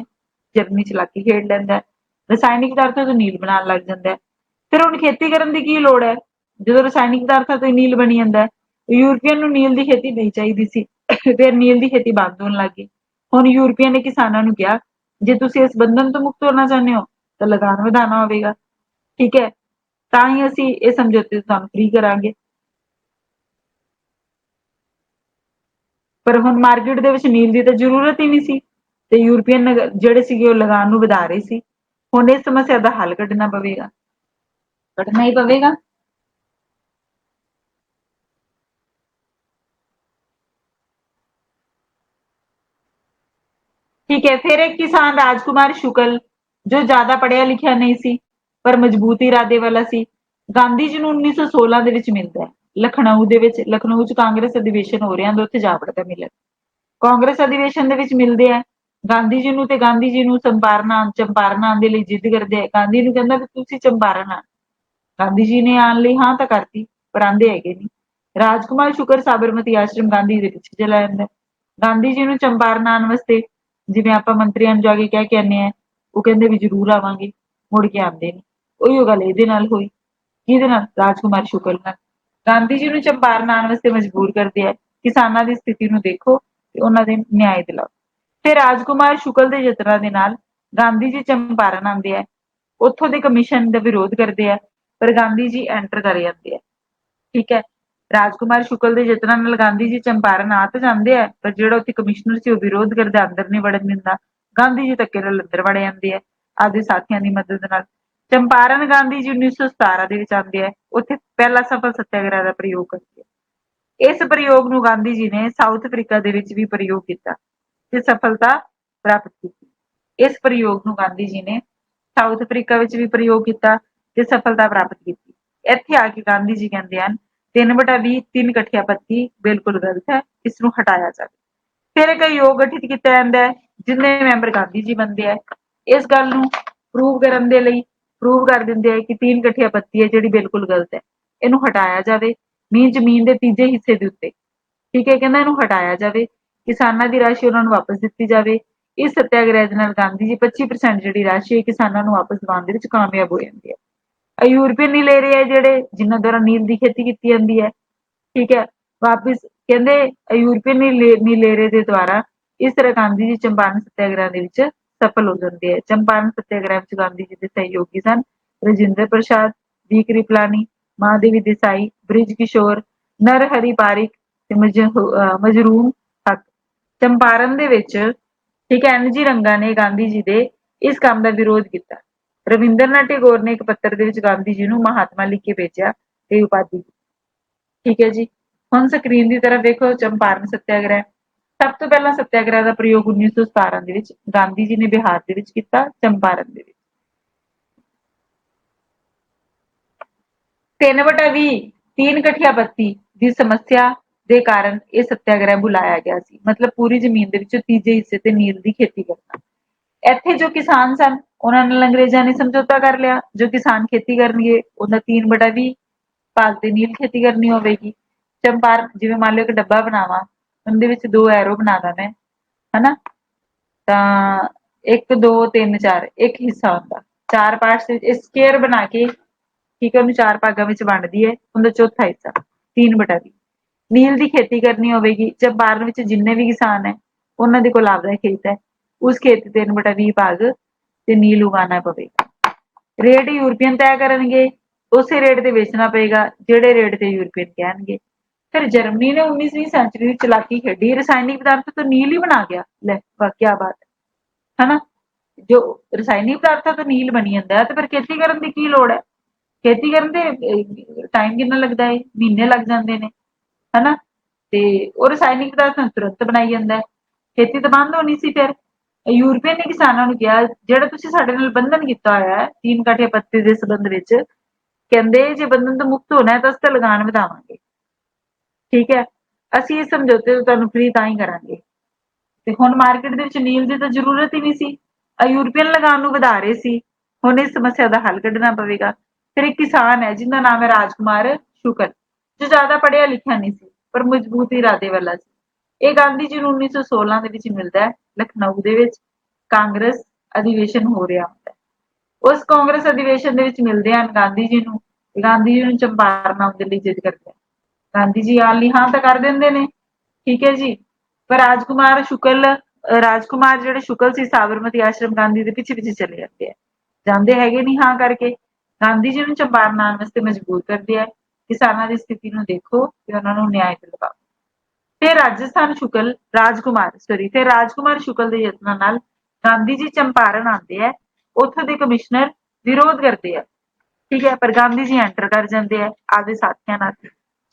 [SPEAKER 1] ਜਰਮਨੀ ਚਲਾਕੀ ਖੇਡ ਲੈਂਦਾ ਹੈ। ਰਸਾਇਣਿਕ ਪਦਾਰਥਾਂ ਤੋਂ ਨੀਲ ਬਣਾਉਣ ਲੱਗ ਜਾਂਦਾ ਹੈ। ਫਿਰ ਹੁਣ ਖੇਤੀ ਕਰਨ ਦੀ ਕੀ ਲੋੜ ਹੈ? ਜਦੋਂ ਰਸਾਇਣਿਕ ਪਦਾਰਥਾਂ ਤੋਂ ਨੀਲ ਬਣੀ ਜਾਂਦਾ ਹੈ, ਯੂਰਪੀਅਨ ਨੂੰ ਨੀਲ ਦੀ ਖੇਤੀ ਨਹੀਂ ਚਾਹੀਦੀ ਸੀ। ਫਿਰ ਨੀਲ ਦੀ ਖੇਤੀ ਬੰਦ ਹੋਣ ਲੱਗ ਗਈ। ਹੁਣ ਯੂਰਪੀਅਨ ਨੇ ਕਿਸਾਨਾਂ ਨੂੰ ਕਿਹਾ, ਜੇ ਤੁਸੀਂ ਇਸ ਬੰਧਨ ਤੋਂ ਮੁਕਤ ਹੋਣਾ ਚਾਹੁੰਦੇ ਹੋ, ਤਾਂ ਲਗਾਨ ਵਧਾਉਣਾ ਹੋਵੇਗਾ। ਠੀਕ ਹੈ। ਤਾਂ ਹੀ ਅਸੀਂ ਇਹ ਸਮਝੌਤੇ ਤੋਂ ਤੁਹਾਨੂੰ ਫ੍ਰੀ ਕਰਾਂਗੇ। ਪਰ ਹੁਣ ਮਾਰਕੀਟ ਦੇ ਵਿੱਚ ਨੀਲ ਦੀ ਤਾਂ ਜ਼ਰੂਰਤ ਹੀ ਨਹੀਂ ਸੀ ਤੇ ਯੂਰਪੀਅਨ ਜਿਹੜੇ ਸੀਗੇ ਉਹ ਲਗਾਨ ਨੂੰ ਵਧਾ ਰਹੇ ਸੀ। ਹੁਣ ਇਸ ਸਮੱਸਿਆ ਦਾ ਹੱਲ ਕੱਢਣਾ ਪਵੇਗਾ। ਕੱਢਣਾ ਹੀ ਪਵੇਗਾ। ਠੀਕ ਹੈ, ਫਿਰ ਇੱਕ ਕਿਸਾਨ ਰਾਜਕੁਮਾਰ ਸ਼ੁਕਲ, ਜੋ ਜ਼ਿਆਦਾ ਪੜ੍ਹਿਆ ਲਿਖਿਆ ਨਹੀਂ ਸੀ। ਪਰ ਮਜ਼ਬੂਤ ਇਰਾਦੇ ਵਾਲਾ ਸੀ। ਗਾਂਧੀ ਜੀ ਨੂੰ 1916 ਦੇ ਵਿੱਚ ਮਿਲਦਾ ਹੈ। ਲਖਨਊ ਦੇ ਵਿੱਚ, ਲਖਨਊ 'ਚ ਕਾਂਗਰਸ ਅਧਿਵੇਸ਼ਨ ਹੋ ਰਿਹਾ ਹੁੰਦਾ ਉੱਥੇ ਜਾ ਦਾ ਮਿਲਣ ਕਾਂਗਰਸ ਅਧਿਵੇਸ਼ਨ ਦੇ ਵਿੱਚ ਮਿਲਦੇ ਆ ਗਾਂਧੀ ਜੀ ਨੂੰ ਤੇ ਗਾਂਧੀ ਜੀ ਨੂੰ ਚੰਪਾਰਨ ਆਉਣ ਆਉਣ ਦੇ ਲਈ ਜਿੱਦ ਕਰਦੇ ਆ ਗਾਂਧੀ ਨੂੰ ਕਹਿੰਦਾ ਵੀ ਤੁਸੀਂ ਚੰਪਾਰਨ। ਆ ਗਾਂਧੀ ਜੀ ਨੇ ਆਉਣ ਲਈ ਹਾਂ ਤਾਂ ਕਰਤੀ, ਪਰ ਆਂਦੇ ਹੈਗੇ ਨਹੀਂ। ਰਾਜਕੁਮਾਰ ਸ਼ੁਕਰ ਸਾਬਰਮਤੀ ਆਸ਼ਰਮ ਗਾਂਧੀ ਦੇ ਪਿੱਛੇ ਚਲਾ ਜਾਂਦਾ ਗਾਂਧੀ ਜੀ ਨੂੰ ਚੰਪਾਰਨ ਆਉਣ ਵਾਸਤੇ ਜਿਵੇਂ ਆਪਾਂ ਮੰਤਰੀਆਂ ਨੂੰ ਜਾ ਕੇ ਕਹਿ ਕੇ ਆਨੇ ਆ ਉਹ ਕਹਿੰਦੇ ਵੀ ਜ਼ਰੂਰ ਆਵਾਂਗੇ, ਮੁੜ ਕੇ ਆਉਂਦੇ ਨੇ ਉਹੀ ਗੱਲ, ਇਹਦੇ ਨਾਲ ਹੋਈ। ਕਿਹਦੇ ਨਾਲ, ਰਾਜਕੁਮਾਰ ਸ਼ੁਕਲ ਨਾਲ। ਗਾਂਧੀ ਜੀ ਨੂੰ ਚੰਪਾਰਨ ਆਉਣ ਵਾਸਤੇ ਮਜਬੂਰ ਕਰਦੇ ਆ, ਕਿਸਾਨਾਂ ਦੀ ਸਥਿਤੀ ਨੂੰ ਦੇਖੋ ਤੇ ਉਹਨਾਂ ਦੇ ਨਿਆਂ ਦਿਲਾਓ ਫਿਰ ਰਾਜਕੁਮਾਰ ਸ਼ੁਕਲ ਦੇ ਯਤਨਾਂ ਦੇ ਨਾਲ ਗਾਂਧੀ ਜੀ ਚੰਪਾਰਨ ਆਉਂਦੇ ਆ। ਉੱਥੋਂ ਦੇ ਕਮਿਸ਼ਨ ਦਾ ਵਿਰੋਧ ਕਰਦੇ ਆ, ਪਰ ਗਾਂਧੀ ਜੀ ਐਂਟਰ ਕਰ ਜਾਂਦੇ ਆ। ਠੀਕ ਹੈ, ਰਾਜਕੁਮਾਰ ਸ਼ੁਕਲ ਦੇ ਯਤਨਾਂ ਨਾਲ ਗਾਂਧੀ ਜੀ ਚੰਪਾਰਨ ਆ ਤਾਂ ਜਾਂਦੇ ਆ, ਪਰ ਜਿਹੜਾ ਉੱਥੇ ਕਮਿਸ਼ਨਰ ਸੀ ਉਹ ਵਿਰੋਧ ਕਰਦਾ ਅੰਦਰ ਨਹੀਂ ਵੜਨ ਦਿੰਦਾ। ਗਾਂਧੀ ਜੀ ਧੱਕੇ ਨਾਲ ਅੰਦਰ ਵੜ ਜਾਂਦੇ ਆ, ਆਪਦੇ ਸਾਥੀਆਂ ਦੀ ਮਦਦ ਨਾਲ। ਚੰਪਾਰਨ ਗਾਂਧੀ ਜੀ 1917 ਦੇ ਵਿੱਚ ਆਉਂਦੇ ਆ, ਉੱਥੇ ਪਹਿਲਾ ਸਫਲ ਸੱਤਿਆਗ੍ਰਹਿ ਦਾ ਪ੍ਰਯੋਗ ਕਰਦੇ ਆ ਇਸ ਪ੍ਰਯੋਗ ਨੂੰ ਗਾਂਧੀ ਜੀ ਨੇ ਸਾਊਥ ਅਫਰੀਕਾ ਦੇ ਵਿੱਚ ਵੀ ਪ੍ਰਯੋਗ ਕੀਤਾ ਤੇ ਸਫਲਤਾ ਪ੍ਰਾਪਤ ਕੀਤੀ। ਇਸ ਪ੍ਰਯੋਗ ਨੂੰ ਗਾਂਧੀ ਜੀ ਨੇ ਸਾਊਥ ਅਫਰੀਕਾ ਵਿੱਚ ਵੀ ਪ੍ਰਯੋਗ ਕੀਤਾ ਤੇ ਸਫਲਤਾ ਪ੍ਰਾਪਤ ਕੀਤੀ। ਇੱਥੇ ਆ ਕੇ ਗਾਂਧੀ ਜੀ ਕਹਿੰਦੇ ਹਨ 3/20 ਤਿੰਨ ਇਕੱਠਿਆ ਪੱਤੀ ਬਿਲਕੁਲ ਗਲਤ ਹੈ, ਇਸ ਨੂੰ ਹਟਾਇਆ ਜਾਵੇ। ਫਿਰ ਇੱਕ ਆਯੋਗ ਗਠਿਤ ਕੀਤਾ ਜਾਂਦਾ ਹੈ, ਜਿੰਨੇ ਮੈਂਬਰ ਗਾਂਧੀ ਜੀ ਬੰਦੇ ਆ ਇਸ ਗੱਲ ਨੂੰ ਪ੍ਰੂਵ ਕਰਨ ਦੇ ਲਈ ਪ੍ਰੂਵ ਕਰ ਦਿੰਦੇ ਆ ਕਿ ਤਿੰਨ ਇਕੱਠਿਆ ਪੱਤੀ ਹੈ ਜਿਹੜੀ ਬਿਲਕੁਲ ਗਲਤ ਹੈ। ਇਹਨੂੰ ਹਟਾਇਆ ਜਾਵੇ ਮੀਨ ਜ਼ਮੀਨ ਦੇ ਤੀਜੇ ਹਿੱਸੇ ਦੇ ਉੱਤੇ। ਠੀਕ ਹੈ, ਕਹਿੰਦਾ ਇਹਨੂੰ ਹਟਾਇਆ ਜਾਵੇ, ਕਿਸਾਨਾਂ ਦੀ ਰਾਸ਼ੀ ਉਹਨਾਂ ਨੂੰ ਵਾਪਸ ਦਿੱਤੀ ਜਾਵੇ। ਇਸ ਸੱਤਿਆਗ੍ਰਹਿ ਦੇ ਨਾਲ ਗਾਂਧੀ ਜੀ 25% ਜਿਹੜੀ ਰਾਸ਼ੀ ਹੈ ਕਿਸਾਨਾਂ ਨੂੰ ਵਾਪਸ ਦਿਵਾਉਣ ਦੇ ਵਿੱਚ ਕਾਮਯਾਬ ਹੋ ਜਾਂਦੇ ਆ ਇਹ ਯੂਰਪੀਅਨ ਨੀਲੇ ਆ ਜਿਹੜੇ, ਜਿਨ੍ਹਾਂ ਦੁਆਰਾ ਨੀਲ ਦੀ ਖੇਤੀ ਕੀਤੀ ਜਾਂਦੀ ਹੈ। ਠੀਕ ਹੈ, ਵਾਪਿਸ ਕਹਿੰਦੇ ਇਹ ਯੂਰਪੀਅਨ ਨੀਲੇ ਨੀਲੇਰੇ ਦੇ ਦੁਆਰਾ ਇਸ ਤਰ੍ਹਾਂ ਗਾਂਧੀ ਜੀ ਚੰਬਾਨ ਸੱਤਿਆਗ੍ਰਹਿ ਦੇ ਵਿੱਚ ਸਫਲ ਹੋ ਜਾਂਦੀ ਹੈ ਚੰਪਾਰਨ ਸੱਤਿਆਗ੍ਰਹਿ ਵਿੱਚ ਗਾਂਧੀ ਜੀ ਦੇ ਸਹਿਯੋਗੀ ਸਨ। ਰਜਿੰਦਰ ਪ੍ਰਸਾਦ ਵੀ ਕ੍ਰਿਪਲਾਨੀ ਮਹਾਦੇਵੀ ਦੇਸਾਈ, ਬ੍ਰਿਜ ਕਿਸ਼ੋਰ, ਨਰ ਪਾਰਿਕ ਤੇ ਮਜਰੂਮ ਹਕ। ਚੰਪਾਰਨ ਦੇ ਵਿੱਚ ਠੀਕ ਹੈ ਐਨਜੀ ਰੰਗਾ ਨੇ ਗਾਂਧੀ ਜੀ ਦੇ ਇਸ ਕੰਮ ਦਾ ਵਿਰੋਧ ਕੀਤਾ। ਰਵਿੰਦਰਨਾਥ ਟੈਗੋਰ ਨੇ ਇੱਕ ਪੱਤਰ ਦੇ ਵਿੱਚ ਗਾਂਧੀ ਜੀ ਨੂੰ ਮਹਾਤਮਾ ਲਿਖ ਕੇ ਭੇਜਿਆ ਤੇ ਉਪਾਧੀ ਠੀਕ ਹੈ ਜੀ। ਹੁਣ ਸਕਰੀਨ ਦੀ ਤਰਫ ਦੇਖੋ ਚੰਪਾਰਨ ਸੱਤਿਆਗ੍ਰਹਿ। ਤੋਂ ਪਹਿਲਾਂ ਸਤਿਆਗ੍ਰਹਿ ਦਾ ਪ੍ਰਯੋਗ 1917 ਦੇ ਵਿੱਚ ਗਾਂਧੀ ਜੀ ਨੇ ਬਿਹਾਰ ਦੇ ਵਿੱਚ ਕੀਤਾ, ਚੰਪਾਰਨ ਦੇ ਵਿੱਚ। 3/20 ਤੀਨ ਕਠੀਆ ਬੱਤੀ ਦੀ ਸਮੱਸਿਆ ਦੇ ਕਾਰਨ ਇਹ ਸਤਿਆਗ੍ਰਹਿ ਬੁਲਾਇਆ ਗਿਆ ਸੀ। ਮਤਲਬ ਪੂਰੀ ਜ਼ਮੀਨ ਦੇ ਵਿੱਚੋਂ ਤੀਜੇ ਹਿੱਸੇ ਤੇ ਨੀਲ ਦੀ ਖੇਤੀ ਕਰਨਾ। ਇੱਥੇ ਜੋ ਕਿਸਾਨ ਸਨ, ਉਹਨਾਂ ਨਾਲ ਅੰਗਰੇਜ਼ਾਂ ਨੇ ਸਮਝੌਤਾ ਕਰ ਲਿਆ। ਜੋ ਕਿਸਾਨ ਖੇਤੀ ਕਰਨਗੇ, ਉਹਦਾ 3/20 ਭਾਗ ਤੇ ਨੀਲ ਖੇਤੀ ਕਰਨੀ ਹੋਵੇਗੀ। ਚੰਪਾਰਨ, ਜਿਵੇਂ ਮੰਨ ਲਓ ਇੱਕ ਡੱਬਾ ਬਣਾਵਾਂ ਉਹਦੇ ਵਿੱਚ ਦੋ ਐਰੋ ਬਣਾਦਾ ਮੈਂ, ਹਨਾ? ਤਾਂ 1 2 3 4 ਇੱਕ ਹਿੱਸਾ ਹੁੰਦਾ। ਚਾਰ ਪਾਰਟਸ ਵਿੱਚ ਸਕੁਅਰ ਬਣਾ ਕੇ ਠੀਕ ਹੈ, ਉਹਨੂੰ ਚਾਰ ਭਾਗਾਂ ਵਿੱਚ ਵੰਡਦੀ ਹੈ। ਉਹਦਾ ਚੌਥਾ ਹਿੱਸਾ 3/20 ਨੀਲ ਦੀ ਖੇਤੀ ਕਰਨੀ ਹੋਵੇਗੀ ਚੰਪਾਰਨ ਵਿੱਚ ਜਿੰਨੇ ਵੀ ਕਿਸਾਨ ਹੈ, ਉਹਨਾਂ ਦੇ ਕੋਲ ਆਪਦਾ ਖੇਤ ਹੈ। ਉਸ ਖੇਤ ਤੇ 3/20 ਭਾਗ ਤੇ ਨੀਲ ਉਗਾਉਣਾ ਪਵੇਗਾ। ਰੇਟ ਯੂਰਪੀਅਨ ਤੈਅ ਕਰਨਗੇ, ਉਸੇ ਰੇਟ ਤੇ ਵੇਚਣਾ ਪਏਗਾ ਜਿਹੜੇ ਰੇਟ ਤੇ ਯੂਰਪੀਅਨ ਕਹਿਣਗੇ। ਫਿਰ ਜਰਮਨੀ ਨੇ 19ਵੀਂ ਸੈਂਚੁਰੀ ਦੀ ਚਲਾਕੀ ਖੇਡੀ, ਰਸਾਇਣਿਕ ਪਦਾਰਥ ਤੋਂ ਨੀਲ ਹੀ ਬਣਾ ਗਿਆ। ਲੈ, ਵਾਹ ਕੀ ਬਾਤ ਹੈ। ਹਨਾ? ਜੋ ਰਸਾਇਣਿਕ ਪਦਾਰਥਾਂ ਤੋਂ ਨੀਲ ਬਣੀ ਜਾਂਦਾ ਹੈ, ਤੇ ਫਿਰ ਖੇਤੀ ਕਰਨ ਦੀ ਕੀ ਲੋੜ ਹੈ? ਖੇਤੀ ਕਰਨ ਦੇ ਟਾਈਮ ਕਿੰਨਾ ਲੱਗਦਾ ਹੈ? ਮਹੀਨੇ ਲੱਗ ਜਾਂਦੇ ਨੇ। ਹਨਾ? ਤੇ ਉਹ ਰਸਾਇਣਿਕ ਪਦਾਰਥ ਨੂੰ ਤੁਰੰਤ ਬਣਾਈ ਜਾਂਦਾ ਹੈ। ਖੇਤੀ ਤਾਂ ਬੰਦ ਹੋਣੀ ਸੀ ਫਿਰ। ਯੂਰਪੀਅਨ ਨੇ ਕਿਸਾਨਾਂ ਨੂੰ ਕਿਹਾ, ਜਿਹੜਾ ਤੁਸੀਂ ਸਾਡੇ ਨਾਲ ਬੰਧਨ ਕੀਤਾ ਹੋਇਆ ਹੈ, ਤੀਨ ਕਾਠੇ ਪੱਤੇ ਦੇ ਸੰਬੰਧ ਵਿੱਚ, ਕਹਿੰਦੇ ਜੇ ਬੰਧਨ ਤੋਂ ਮੁਕਤ ਹੋਣਾ ਹੈ, ਤਾਂ ਉਸ ਤਾਂ ਲਗਾਨ ਵਧਾਵਾਂਗੇ। ਠੀਕ ਹੈ? ਅਸੀਂ ਇਸ ਸਮਝੌਤੇ ਤੋਂ ਤੁਹਾਨੂੰ ਫ੍ਰੀ ਤਾਂ ਹੀ ਕਰਾਂਗੇ। ਤੇ ਹੁਣ ਮਾਰਕੀਟ ਦੇ ਵਿੱਚ ਨੀਲ ਦੀ ਤਾਂ ਜ਼ਰੂਰਤ ਹੀ ਨਹੀਂ ਸੀ। ਆ ਯੂਰਪੀਅਨ ਲਗਾਨ ਨੂੰ ਵਧਾ ਰਹੇ ਸੀ। ਹੁਣ ਇਸ ਸਮੱਸਿਆ ਦਾ ਹੱਲ ਕੱਢਣਾ ਪਵੇਗਾ। ਫਿਰ ਇੱਕ ਕਿਸਾਨ ਹੈ ਜਿਹਦਾ ਨਾਮ ਹੈ ਰਾਜਕੁਮਾਰ ਸ਼ੁਕਰ ਜੋ ਜ਼ਿਆਦਾ ਪੜਿਆ ਲਿਖਿਆ ਨਹੀਂ ਸੀ, ਪਰ ਮਜ਼ਬੂਤ ਇਰਾਦੇ ਵਾਲਾ ਸੀ। ਇਹ ਗਾਂਧੀ ਜੀ ਨੂੰ 1916 ਦੇ ਵਿੱਚ ਮਿਲਦਾ ਹੈ, ਲਖਨਊ ਦੇ ਵਿੱਚ ਕਾਂਗਰਸ ਅਧਿਵੇਸ਼ਨ ਹੋ ਰਿਹਾ ਹੁੰਦਾ ਉਸ ਕਾਂਗਰਸ ਅਧਿਵੇਸ਼ਨ ਦੇ ਵਿੱਚ ਮਿਲਦੇ ਹਨ ਗਾਂਧੀ ਜੀ ਨੂੰ। ਗਾਂਧੀ ਜੀ ਨੂੰ ਚੰਪਾਰਨ ਆਉਣ ਦੇ ਲਈ ਜਿੱਦ ਕਰਦੇ ਹਨ। ਗਾਂਧੀ ਜੀ ਆਲੀ ਹਾਂ ਤਾਂ ਕਰ ਦਿੰਦੇ ਨੇ। ਠੀਕ ਹੈ ਜੀ। ਪਰ ਰਾਜਕੁਮਾਰ ਸ਼ੁਕਲ ਰਾਜਕੁਮਾਰ ਜਿਹੜੇ ਸ਼ੁਕਲ ਸੀ, ਸਾਬਰਮਤੀ ਆਸ਼ਰਮ ਗਾਂਧੀ ਦੇ ਪਿੱਛੇ ਪਿੱਛੇ ਚਲੇ ਜਾਂਦੇ ਆ। ਜਾਂਦੇ ਹੈਗੇ ਨਹੀਂ ਹਾਂ ਕਰਕੇ। ਗਾਂਧੀ ਜੀ ਨੂੰ ਚੰਪਾਰਨ ਆਉਣ ਵਾਸਤੇ ਮਜਬੂਰ ਕਰਦੇ ਆ। ਕਿਸਾਨਾਂ ਦੀ ਸਥਿਤੀ ਨੂੰ ਦੇਖੋ ਤੇ ਉਹਨਾਂ ਨੂੰ ਨਿਆਂ ਦਿਲਵਾਓ ਫਿਰ ਰਾਜਸਥਾਨ ਸ਼ੁਕਲ, ਰਾਜਕੁਮਾਰ ਸੋਰੀ ਫਿਰ ਰਾਜਕੁਮਾਰ ਸ਼ੁਕਲ ਦੇ ਯਤਨਾਂ ਨਾਲ ਗਾਂਧੀ ਜੀ ਚੰਪਾਰਨ ਆਉਂਦੇ ਆ। ਉੱਥੋਂ ਦੇ ਕਮਿਸ਼ਨਰ ਵਿਰੋਧ ਕਰਦੇ ਆ। ਠੀਕ ਹੈ, ਪਰ ਗਾਂਧੀ ਜੀ ਐਂਟਰ ਕਰ ਜਾਂਦੇ ਆ ਆਪਦੇ ਸਾਥੀਆਂ ਨਾਲ।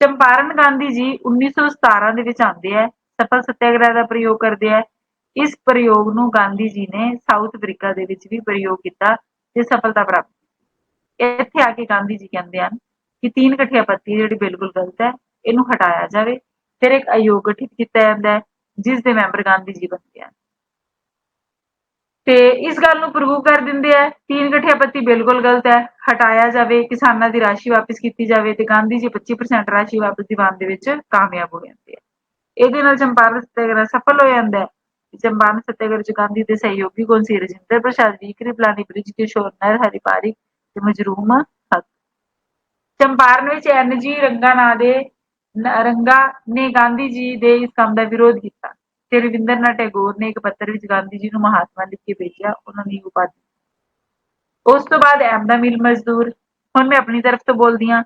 [SPEAKER 1] ਚੰਪਾਰਨ ਗਾਂਧੀ ਜੀ 1917 ਦੇ ਵਿੱਚ ਆਉਂਦੇ ਆ, ਸਫਲ ਸਤਿਆਗ੍ਰਹਿ ਦਾ ਪ੍ਰਯੋਗ ਕਰਦੇ ਆ। ਇਸ ਪ੍ਰਯੋਗ ਨੂੰ ਗਾਂਧੀ ਜੀ ਨੇ ਸਾਊਥ ਅਫਰੀਕਾ ਦੇ ਵਿੱਚ ਵੀ ਪ੍ਰਯੋਗ ਕੀਤਾ ਤੇ ਸਫਲਤਾ ਪ੍ਰਾਪਤ ਇੱਥੇ ਆ ਕੇ ਗਾਂਧੀ ਜੀ ਕਹਿੰਦੇ ਹਨ ਕਿ ਤੀਨ ਇਕੱਠਿਆ ਪੱਤੀ ਜਿਹੜੀ ਬਿਲਕੁਲ ਗਲਤ ਹੈ, ਇਹਨੂੰ ਹਟਾਇਆ ਜਾਵੇ, ਫਿਰ ਇੱਕ ਆਯੋਗ ਗਠਿਤ ਕੀਤਾ ਜਾਂਦਾ ਹੈ, ਜਿਸ ਦੇ ਮੈਂਬਰ ਗਾਂਧੀ ਜੀ ਬਣਦੇ ਹਨ। ਤੇ ਇਸ ਗੱਲ ਨੂੰ ਪ੍ਰੂਵ ਕਰ ਦਿੰਦੇ ਆ। ਤੀਨ ਗਠਿਆ ਪੱਤੀ ਬਿਲਕੁਲ ਗਲਤ ਹੈ। ਹਟਾਇਆ ਜਾਵੇ, ਕਿਸਾਨਾਂ ਦੀ ਰਾਸ਼ੀ ਵਾਪਸ ਕੀਤੀ ਜਾਵੇ ਤੇ ਗਾਂਧੀ ਜੀ 25% ਰਾਸ਼ੀ ਵਾਪਸ ਦਿਵਾਉਣ ਦੇ ਵਿੱਚ ਕਾਮਯਾਬ ਹੋ ਜਾਂਦੇ ਆ। ਇਹਦੇ ਨਾਲ ਚੰਪਾਰਨ ਸਤਿਆਗ੍ਰਹਿ ਸਫਲ ਹੋ ਜਾਂਦਾ ਹੈ। ਚੰਪਾਰਨ ਸਤਿਆਗ੍ਰਹਿ ਚ ਗਾਂਧੀ ਦੇ ਸਹਿਯੋਗੀ ਕੌਣ ਸੀ? ਰਜਿੰਦਰ ਪ੍ਰਸਾਦ ਜੀ ਕ੍ਰਿਪਲਾਨੀ ਬ੍ਰਿਜ ਕਿਸ਼ੋਰ ਨਰ ਹਰਿਪਾਰੀ ਤੇ ਮਜਰੂਮ ਹਕ। ਚੰਪਾਰਨ ਵਿੱਚ ਐਨਜੀ ਰੰਗਾ ਨਾਂ ਦੇ ਰੰਗਾ ਨੇ ਗਾਂਧੀ ਜੀ ਦੇ ਇਸ ਕੰਮ ਦਾ ਵਿਰੋਧ ਕੀਤਾ। ਤੇ ਰਵਿੰਦਰਨਾਥ ਟੈਗੋਰ ਨੇ ਇੱਕ ਪੱਤਰ ਵਿੱਚ ਗਾਂਧੀ ਜੀ ਨੂੰ ਮਹਾਤਮਾ ਲਿਖ ਕੇ ਭੇਜਿਆ, ਉਹਨਾਂ ਦੀ ਉਪਾਧੀ। ਉਸ ਤੋਂ ਬਾਅਦ ਅਹਿਮਦਾ ਮਿਲ ਮਜ਼ਦੂਰ, ਹੁਣ ਮੈਂ ਆਪਣੀ ਤਰਫ ਤੋਂ ਬੋਲਦੀ ਹਾਂ,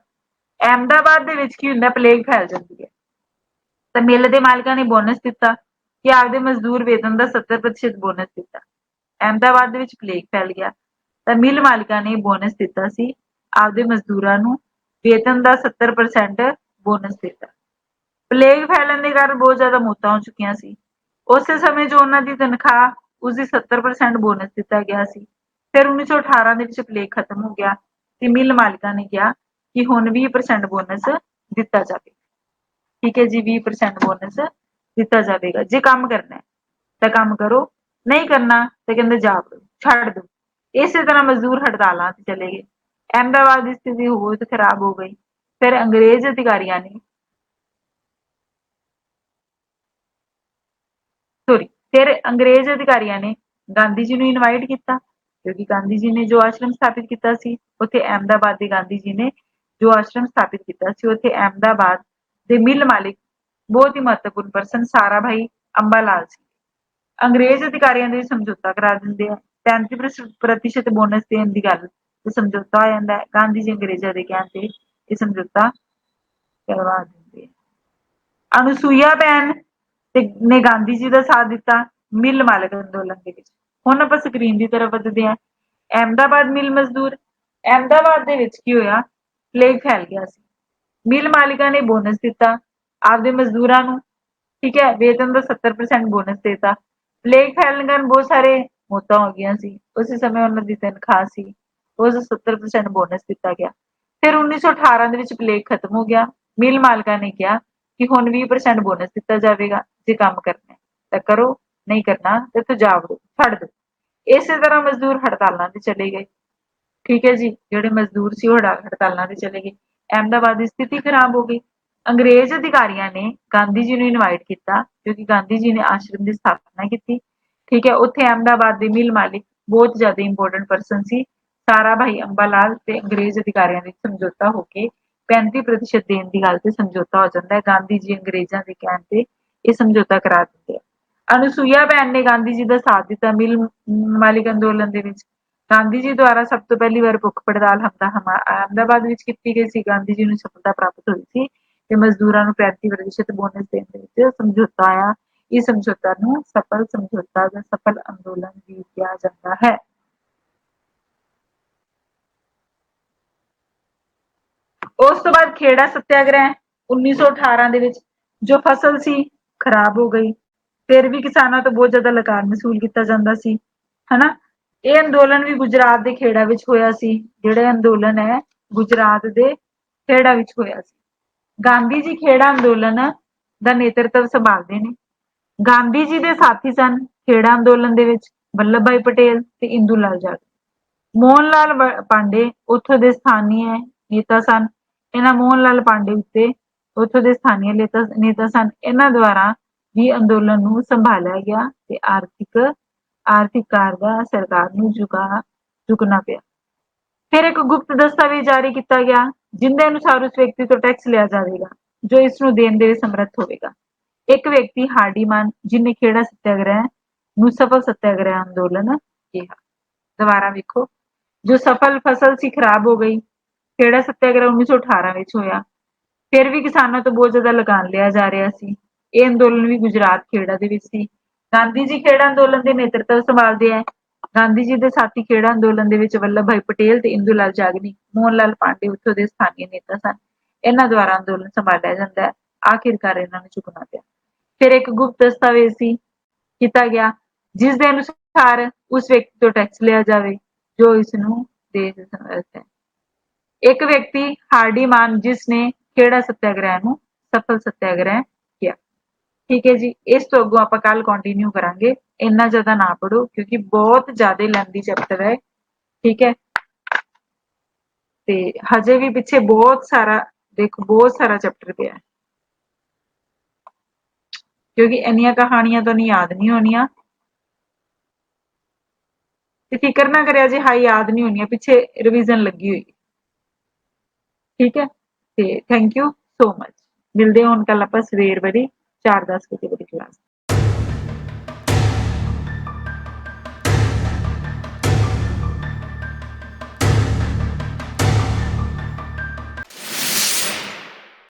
[SPEAKER 1] ਅਹਿਮਦਾਬਾਦ ਦੇ ਵਿੱਚ ਕੀ ਹੁੰਦਾ ਪਲੇਗ ਫੈਲ ਜਾਂਦੀ ਹੈ। ਤਾਂ ਮਿੱਲ ਦੇ ਮਾਲਕਾਂ ਨੇ ਬੋਨਸ ਦਿੱਤਾ ਕਿ ਆਪਦੇ ਮਜ਼ਦੂਰ ਵੇਤਨ ਦਾ 70% ਬੋਨਸ ਦਿੱਤਾ। ਅਹਿਮਦਾਬਾਦ ਦੇ ਵਿੱਚ ਪਲੇਗ ਫੈਲ ਗਿਆ, ਤਾਂ ਮਿਲ ਮਾਲਕਾਂ ਨੇ ਬੋਨਸ ਦਿੱਤਾ ਸੀ, ਆਪਦੇ ਮਜ਼ਦੂਰਾਂ ਨੂੰ ਵੇਤਨ ਦਾ 70% ਬੋਨਸ ਦਿੱਤਾ। ਪਲੇਗ ਫੈਲਣ ਦੇ ਕਾਰਨ ਬਹੁਤ ਜ਼ਿਆਦਾ ਮੌਤਾਂ ਹੋ ਚੁੱਕੀਆਂ ਸੀ। ਉਸੇ ਸਮੇਂ ਜੋ ਉਹਨਾਂ ਦੀ ਤਨਖਾਹ, ਉਸਦੀ 70% ਬੋਨਸ ਦਿੱਤਾ ਗਿਆ ਸੀ। ਫਿਰ 1918 ਦੇ ਵਿੱਚ ਪਲੇਗ ਖਤਮ ਹੋ ਗਿਆ ਤੇ ਮਿਲ ਮਾਲਕਾਂ ਨੇ ਕਿਹਾ ਕਿ ਹੁਣ 20% ਬੋਨਸ ਦਿੱਤਾ ਜਾਵੇ ਠੀਕ ਹੈ ਜੀ 20% ਬੋਨਸ ਦਿੱਤਾ ਜਾਵੇਗਾ। ਜੇ ਕੰਮ ਕਰਨਾ ਹੈ, ਤਾਂ ਕੰਮ ਕਰੋ। ਨਹੀਂ ਕਰਨਾ, ਤਾਂ ਕਹਿੰਦੇ ਜਾ ਵੜੋ, ਛੱਡ ਦਿਓ। ਇਸੇ ਤਰ੍ਹਾਂ ਮਜ਼ਦੂਰ ਹੜਤਾਲਾਂ ਤੇ ਚਲੇ ਗਏ। ਅਹਿਮਦਾਬਾਦ ਦੀ ਸਥਿਤੀ ਬਹੁਤ ਖਰਾਬ ਹੋ ਗਈ। ਫਿਰ ਅੰਗਰੇਜ਼ ਅਧਿਕਾਰੀਆਂ ਨੇ ਸੋਰੀ ਫਿਰ ਅੰਗਰੇਜ਼ ਅਧਿਕਾਰੀਆਂ ਨੇ ਗਾਂਧੀ ਜੀ ਨੂੰ ਇਨਵਾਈਟ ਕੀਤਾ, ਕਿਉਂਕਿ ਗਾਂਧੀ ਜੀ ਨੇ ਜੋ ਆਸ਼ਰਮ ਸਥਾਪਿਤ ਕੀਤਾ ਸੀ, ਉੱਥੇ ਅਹਿਮਦਾਬਾਦ ਦੇ ਗਾਂਧੀ ਜੀ ਨੇ ਜੋ ਆਸ਼ਰਮ ਸਥਾਪਿਤ ਕੀਤਾ ਸੀ, ਉੱਥੇ ਅਹਿਮਦਾਬਾਦ ਦੇ ਮਿਲ ਮਾਲਿਕ ਬਹੁਤ ਹੀ ਮਹੱਤਵਪੂਰਨ ਪਰਸਨ ਸਾਰਾ ਭਾਈ ਅੰਬਾਲਾਲ ਸੀ। ਅੰਗਰੇਜ਼ ਅਧਿਕਾਰੀਆਂ ਦੇ ਸਮਝੌਤਾ ਕਰਾ ਦਿੰਦੇ ਆ 35% ਪ੍ਰਤੀਸ਼ਤ ਬੋਨਸ ਦੇਣ ਦੀ ਗੱਲ ਤੇ ਸਮਝੌਤਾ ਹੋ ਜਾਂਦਾ ਹੈ। ਗਾਂਧੀ ਜੀ ਅੰਗਰੇਜ਼ਾਂ ਦੇ ਕਹਿਣ ਤੇ ਇਹ ਸਮਝੌਤਾ ਕਰਵਾ ਦਿੰਦੇ ਆ। ਅਨੁਸੂਇਆ ਬੈਨ ਤੇ ਨੇ ਗਾਂਧੀ ਜੀ ਦਾ ਸਾਥ ਦਿੱਤਾ ਮਿਲ ਮਾਲਕ ਅੰਦੋਲਨ ਦੇ ਵਿੱਚ। ਹੁਣ ਆਪਾਂ ਸਕਰੀਨ ਦੀ ਤਰਫ ਵਧਦੇ ਹਾਂ। ਅਹਿਮਦਾਬਾਦ ਮਿਲ ਮਜ਼ਦੂਰ। ਅਹਿਮਦਾਬਾਦ ਦੇ ਵਿੱਚ ਕੀ ਹੋਇਆ? ਪਲੇਗ ਫੈਲ ਗਿਆ ਸੀ। ਮਿਲ ਮਾਲਿਕਾਂ ਨੇ ਬੋਨਸ ਦਿੱਤਾ ਆਪਦੇ ਮਜ਼ਦੂਰਾਂ ਨੂੰ। ਠੀਕ ਹੈ, ਵੇਤਨ ਦਾ 70% ਬੋਨਸ ਦਿੱਤਾ। ਪਲੇਗ ਫੈਲਣ ਕਾਰਨ ਬਹੁਤ ਸਾਰੇ ਮੌਤਾਂ ਹੋ ਗਈਆਂ ਸੀ। ਉਸੇ ਸਮੇਂ ਉਹਨਾਂ ਦੀ ਤਨਖਾਹ ਸੀ। ਉਸ 70% ਬੋਨਸ ਦਿੱਤਾ ਗਿਆ। ਫਿਰ 1918 ਦੇ ਵਿੱਚ ਪਲੇਗ ਖਤਮ ਹੋ ਗਿਆ। ਮਿਲ ਮਾਲਕਾਂ ਨੇ ਕਿਹਾ ਕਿ ਹੁਣ 20% ਬੋਨਸ ਦਿੱਤਾ ਜਾਵੇਗਾ। ਜੇ ਕੰਮ ਕਰਨਾ ਤਾਂ ਕਰੋ, ਨਹੀਂ ਕਰਨਾ ਤੇ ਤੂੰ ਜਾ ਛੱਡ ਦਿਓ। ਇਸੇ ਤਰ੍ਹਾਂ ਮਜ਼ਦੂਰ ਹੜਤਾਲਾਂ ਤੇ ਚਲੇ ਗਏ। ਠੀਕ ਹੈ ਜੀ, ਜਿਹੜੇ ਮਜ਼ਦੂਰ ਸੀ ਉਹ ਹੜਤਾਲਾਂ ਤੇ ਚਲੇ ਗਏ। ਅਹਿਮਦਾਬਾਦ ਦੀ ਸਥਿਤੀ ਖਰਾਬ ਹੋ ਗਈ। ਅੰਗਰੇਜ਼ ਅਧਿਕਾਰੀਆਂ ਨੇ ਗਾਂਧੀ ਜੀ ਨੂੰ ਇਨਵਾਈਟ ਕੀਤਾ, ਕਿਉਂਕਿ ਗਾਂਧੀ ਜੀ ਨੇ ਆਸ਼ਰਮ ਦੀ ਸਥਾਪਨਾ ਕੀਤੀ। ਠੀਕ ਹੈ, ਉੱਥੇ ਅਹਿਮਦਾਬਾਦ ਦੇ ਮਿਲ ਮਾਲਿਕ ਬਹੁਤ ਜ਼ਿਆਦਾ ਇੰਪੋਰਟੈਂਟ ਪਰਸਨ ਸੀ। ਸਾਰਾ ਭਾਈ ਅੰਬਾਲਾਲ ਤੇ ਅੰਗਰੇਜ਼ ਅਧਿਕਾਰੀਆਂ ਵਿੱਚ ਸਮਝੌਤਾ ਹੋ ਕੇ 35% ਦੇਣ ਦੀ ਗੱਲ ਤੇ ਸਮਝੌਤਾ ਹੋ ਜਾਂਦਾ ਹੈ। ਗਾਂਧੀ ਜੀ ਅੰਗਰੇਜ਼ਾਂ ਦੇ ਕਹਿਣ ਤੇ ਇਹ ਸਮਝੌਤਾ ਕਰਾ ਦਿੰਦੇ ਆ। ਅਨੁਸੂਇਆ ਬੈਨ ਨੇ ਗਾਂਧੀ ਜੀ ਦਾ ਸਾਥ ਦਿੱਤਾ ਮਿਲ ਮਾਲਿਕ ਅੰਦੋਲਨ ਦੇ ਵਿੱਚ। ਗਾਂਧੀ ਜੀ ਦੁਆਰਾ ਸਭ ਤੋਂ ਪਹਿਲੀ ਵਾਰ ਭੁੱਖ ਪੜਤਾਲ ਹਮਲਾ ਹਮਾ- ਵਿੱਚ ਕੀਤੀ ਗਈ ਸੀ। ਗਾਂਧੀ ਜੀ ਨੂੰ ਸਫਲਤਾ ਪ੍ਰਾਪਤ ਹੋਈ ਸੀ ਤੇ ਮਜ਼ਦੂਰਾਂ ਨੂੰ 35% ਬੋਨਸ ਦੇਣ ਦੇ ਵਿੱਚ ਸਮਝੌਤਾ ਆਇਆ। ਇਸ ਸਮਝੌਤਾ ਨੂੰ ਸਫਲ ਸਮਝੌਤਾ ਜਾਂ ਸਫਲ ਅੰਦੋਲਨ ਵੀ ਕਿਹਾ ਜਾਂਦਾ ਹੈ। ਉਸ ਤੋਂ ਬਾਅਦ ਖੇੜਾ ਸੱਤਿਆਗ੍ਰਹਿ 1918 ਦੇ ਵਿੱਚ ਜੋ ਫਸਲ ਸੀ ਖਰਾਬ ਹੋ ਗਈ। ਫਿਰ ਵੀ ਕਿਸਾਨਾਂ ਤੋਂ ਬਹੁਤ ਜ਼ਿਆਦਾ ਲਗਾਨ ਵਸੂਲ ਕੀਤਾ ਜਾਂਦਾ ਸੀ। ਹਨਾ? ਇਹ ਅੰਦੋਲਨ ਵੀ ਗੁਜਰਾਤ ਦੇ ਖੇੜਾ ਵਿੱਚ ਹੋਇਆ ਸੀ। ਜਿਹੜਾ ਅੰਦੋਲਨ ਹੈ, ਗੁਜਰਾਤ ਦੇ ਖੇੜਾ ਵਿੱਚ ਹੋਇਆ ਸੀ। ਗਾਂਧੀ ਜੀ ਖੇੜਾ ਅੰਦੋਲਨ ਦਾ ਨੇਤਰਤਵ ਸੰਭਾਲਦੇ ਨੇ। ਗਾਂਧੀ ਜੀ ਦੇ ਸਾਥੀ ਸਨ ਖੇੜਾ ਅੰਦੋਲਨ ਦੇ ਵਿੱਚ ਵੱਲਭ ਭਾਈ ਪਟੇਲ ਤੇ ਇੰਦੂ ਲਾਲ ਜਾਟ ਮੋਹਨ ਲਾਲ ਪਾਂਡੇ ਉੱਥੋਂ ਦੇ ਸਥਾਨੀ ਨੇਤਾ ਸਨ। ਇਹਨਾਂ ਮੋਹਨ ਲਾਲ ਪਾਂਡੇ ਉੱਤੇ ਉੱਥੋਂ ਦੇ ਸਥਾਨੀ ਨੇਤਾ ਨੇਤਾ ਸਨ। ਇਹਨਾਂ ਦੁਆਰਾ ਵੀ ਅੰਦੋਲਨ ਨੂੰ ਸੰਭਾਲਿਆ ਗਿਆ ਤੇ ਆਰਥਿਕ ਆਰਥਿਕ ਕਾਰਜ ਸਰਕਾਰ ਨੂੰ ਝੁਕਾ ਝੁਕਣਾ ਪਿਆ। ਫਿਰ ਇੱਕ ਗੁਪਤ ਦਸਤਾਵੇਜ਼ ਜਾਰੀ ਕੀਤਾ ਗਿਆ, ਜਿੰਦੇ ਅਨੁਸਾਰ ਉਸ ਵਿਅਕਤੀ ਤੋਂ ਟੈਕਸ ਲਿਆ ਜਾਵੇਗਾ, ਜੋ ਇਸ ਨੂੰ ਦੇਣ ਦੇ ਸਮਰੱਥ ਹੋਵੇਗਾ। ਇੱਕ ਵਿਅਕਤੀ ਹਾਰਡੀਮਨ, ਜਿਨੇ ਖੇੜਾ ਸਤਿਆਗ੍ਰਹਿ ਨੂੰ ਸਫਲ ਸਤਿਆਗ੍ਰਹਿ ਅੰਦੋਲਨ ਕਿਹਾ। ਦੁਬਾਰਾ ਵੇਖੋ। ਜੋ ਸਫਲ ਫਸਲ ਸੀ, ਖਰਾਬ ਹੋ ਗਈ। ਖੇੜਾ ਸੱਤਿਆਗ੍ਰਹਿ 1918 ਵਿੱਚ ਹੋਇਆ। ਫਿਰ ਵੀ ਕਿਸਾਨਾਂ ਤੋਂ ਬਹੁਤ ਜ਼ਿਆਦਾ ਲਗਾਨ ਲਿਆ ਜਾ ਰਿਹਾ ਸੀ। ਇਹ ਅੰਦੋਲਨ ਵੀ ਗੁਜਰਾਤ ਖੇੜਾ ਦੇ ਵਿੱਚ ਸੀ। ਗਾਂਧੀ ਜੀ ਖੇੜਾ ਅੰਦੋਲਨ ਦੇ ਨੇਤਰਤਵ ਸੰਭਾਲਦੇ ਹੈ ਗਾਂਧੀ ਜੀ ਦੇ ਸਾਥੀ ਖੇੜਾ ਅੰਦੋਲਨ ਦੇ ਵਿੱਚ ਵੱਲਭ ਭਾਈ ਪਟੇਲ ਤੇ ਇੰਦੂ ਲਾਲ ਜਾਗਨੀ ਮੋਹਨ ਲਾਲ ਪਾਂਡੇ ਉੱਥੋਂ ਦੇ ਸਥਾਨੀ ਨੇਤਾ ਸਨ। ਇਹਨਾਂ ਦੁਆਰਾ ਅੰਦੋਲਨ ਸੰਭਾਲਿਆ ਜਾਂਦਾ ਹੈ ਆਖਿਰਕਾਰ ਇਹਨਾਂ ਨੂੰ ਚੁੱਕਣਾ ਪਿਆ। ਫਿਰ ਇੱਕ ਗੁਪਤ ਦਸਤਾਵੇਜ਼ ਸੀ। ਕੀਤਾ ਗਿਆ। ਜਿਸ ਦੇ ਅਨੁਸਾਰ ਉਸ ਵਿਅਕਤੀ ਤੋਂ ਟੈਕਸ ਲਿਆ ਜਾਵੇ, ਜੋ ਇਸ ਨੂੰ ਦੇ ਦੇ ਹੈ। ਇੱਕ ਵਿਅਕਤੀ ਹਾਰਡੀਮਾਨ ਜਿਸ ਨੇ ਕਿਹੜਾ ਸਤਿਆਗ੍ਰਹਿ ਨੂੰ ਸਫਲ ਸਤਿਆਗ੍ਰਹਿ ਕਿਹਾ। ਠੀਕ ਹੈ ਜੀ, ਇਸ ਤੋਂ ਅੱਗੋਂ ਆਪਾਂ ਕੱਲ ਕੰਟੀਨਿਊ ਕਰਾਂਗੇ। ਇੰਨਾ ਜ਼ਿਆਦਾ ਨਾ ਪੜੋ ਕਿਉਂਕਿ ਬਹੁਤ ਜ਼ਿਆਦਾ ਲੈਂਦੀ ਚੈਪਟਰ ਹੈ। ਠੀਕ ਹੈ? ਤੇ ਹਜੇ ਵੀ ਪਿੱਛੇ ਬਹੁਤ ਸਾਰਾ, ਦੇਖੋ, ਬਹੁਤ ਸਾਰਾ ਚੈਪਟਰ ਪਿਆ ਹੈ। ਕਿਉਂਕਿ ਇੰਨੀਆਂ ਕਹਾਣੀਆਂ ਤਾਂ ਨਹੀਂ, ਯਾਦ ਨਹੀਂ ਹੋਣੀਆਂ। ਤੇ ਫਿਕਰ ਨਾ ਕਰਿਆ ਜੇ ਹਾਈ ਯਾਦ ਨਹੀਂ ਹੋਣੀਆਂ, ਪਿੱਛੇ ਰਿਵੀਜ਼ਨ ਲੱਗੀ ਹੋਈ। ਠੀਕ ਹੈ? ਤੇ ਥੈਂਕ ਯੂ ਸੋ ਮਚ ਮਿਲਦੇ ਹਾਂ ਹੁਣ ਕੱਲ ਆਪਾਂ ਸਵੇਰ ਵਾਲੀ 4:10 ਵਜੇ ਵਾਲੀ ਕਲਾਸ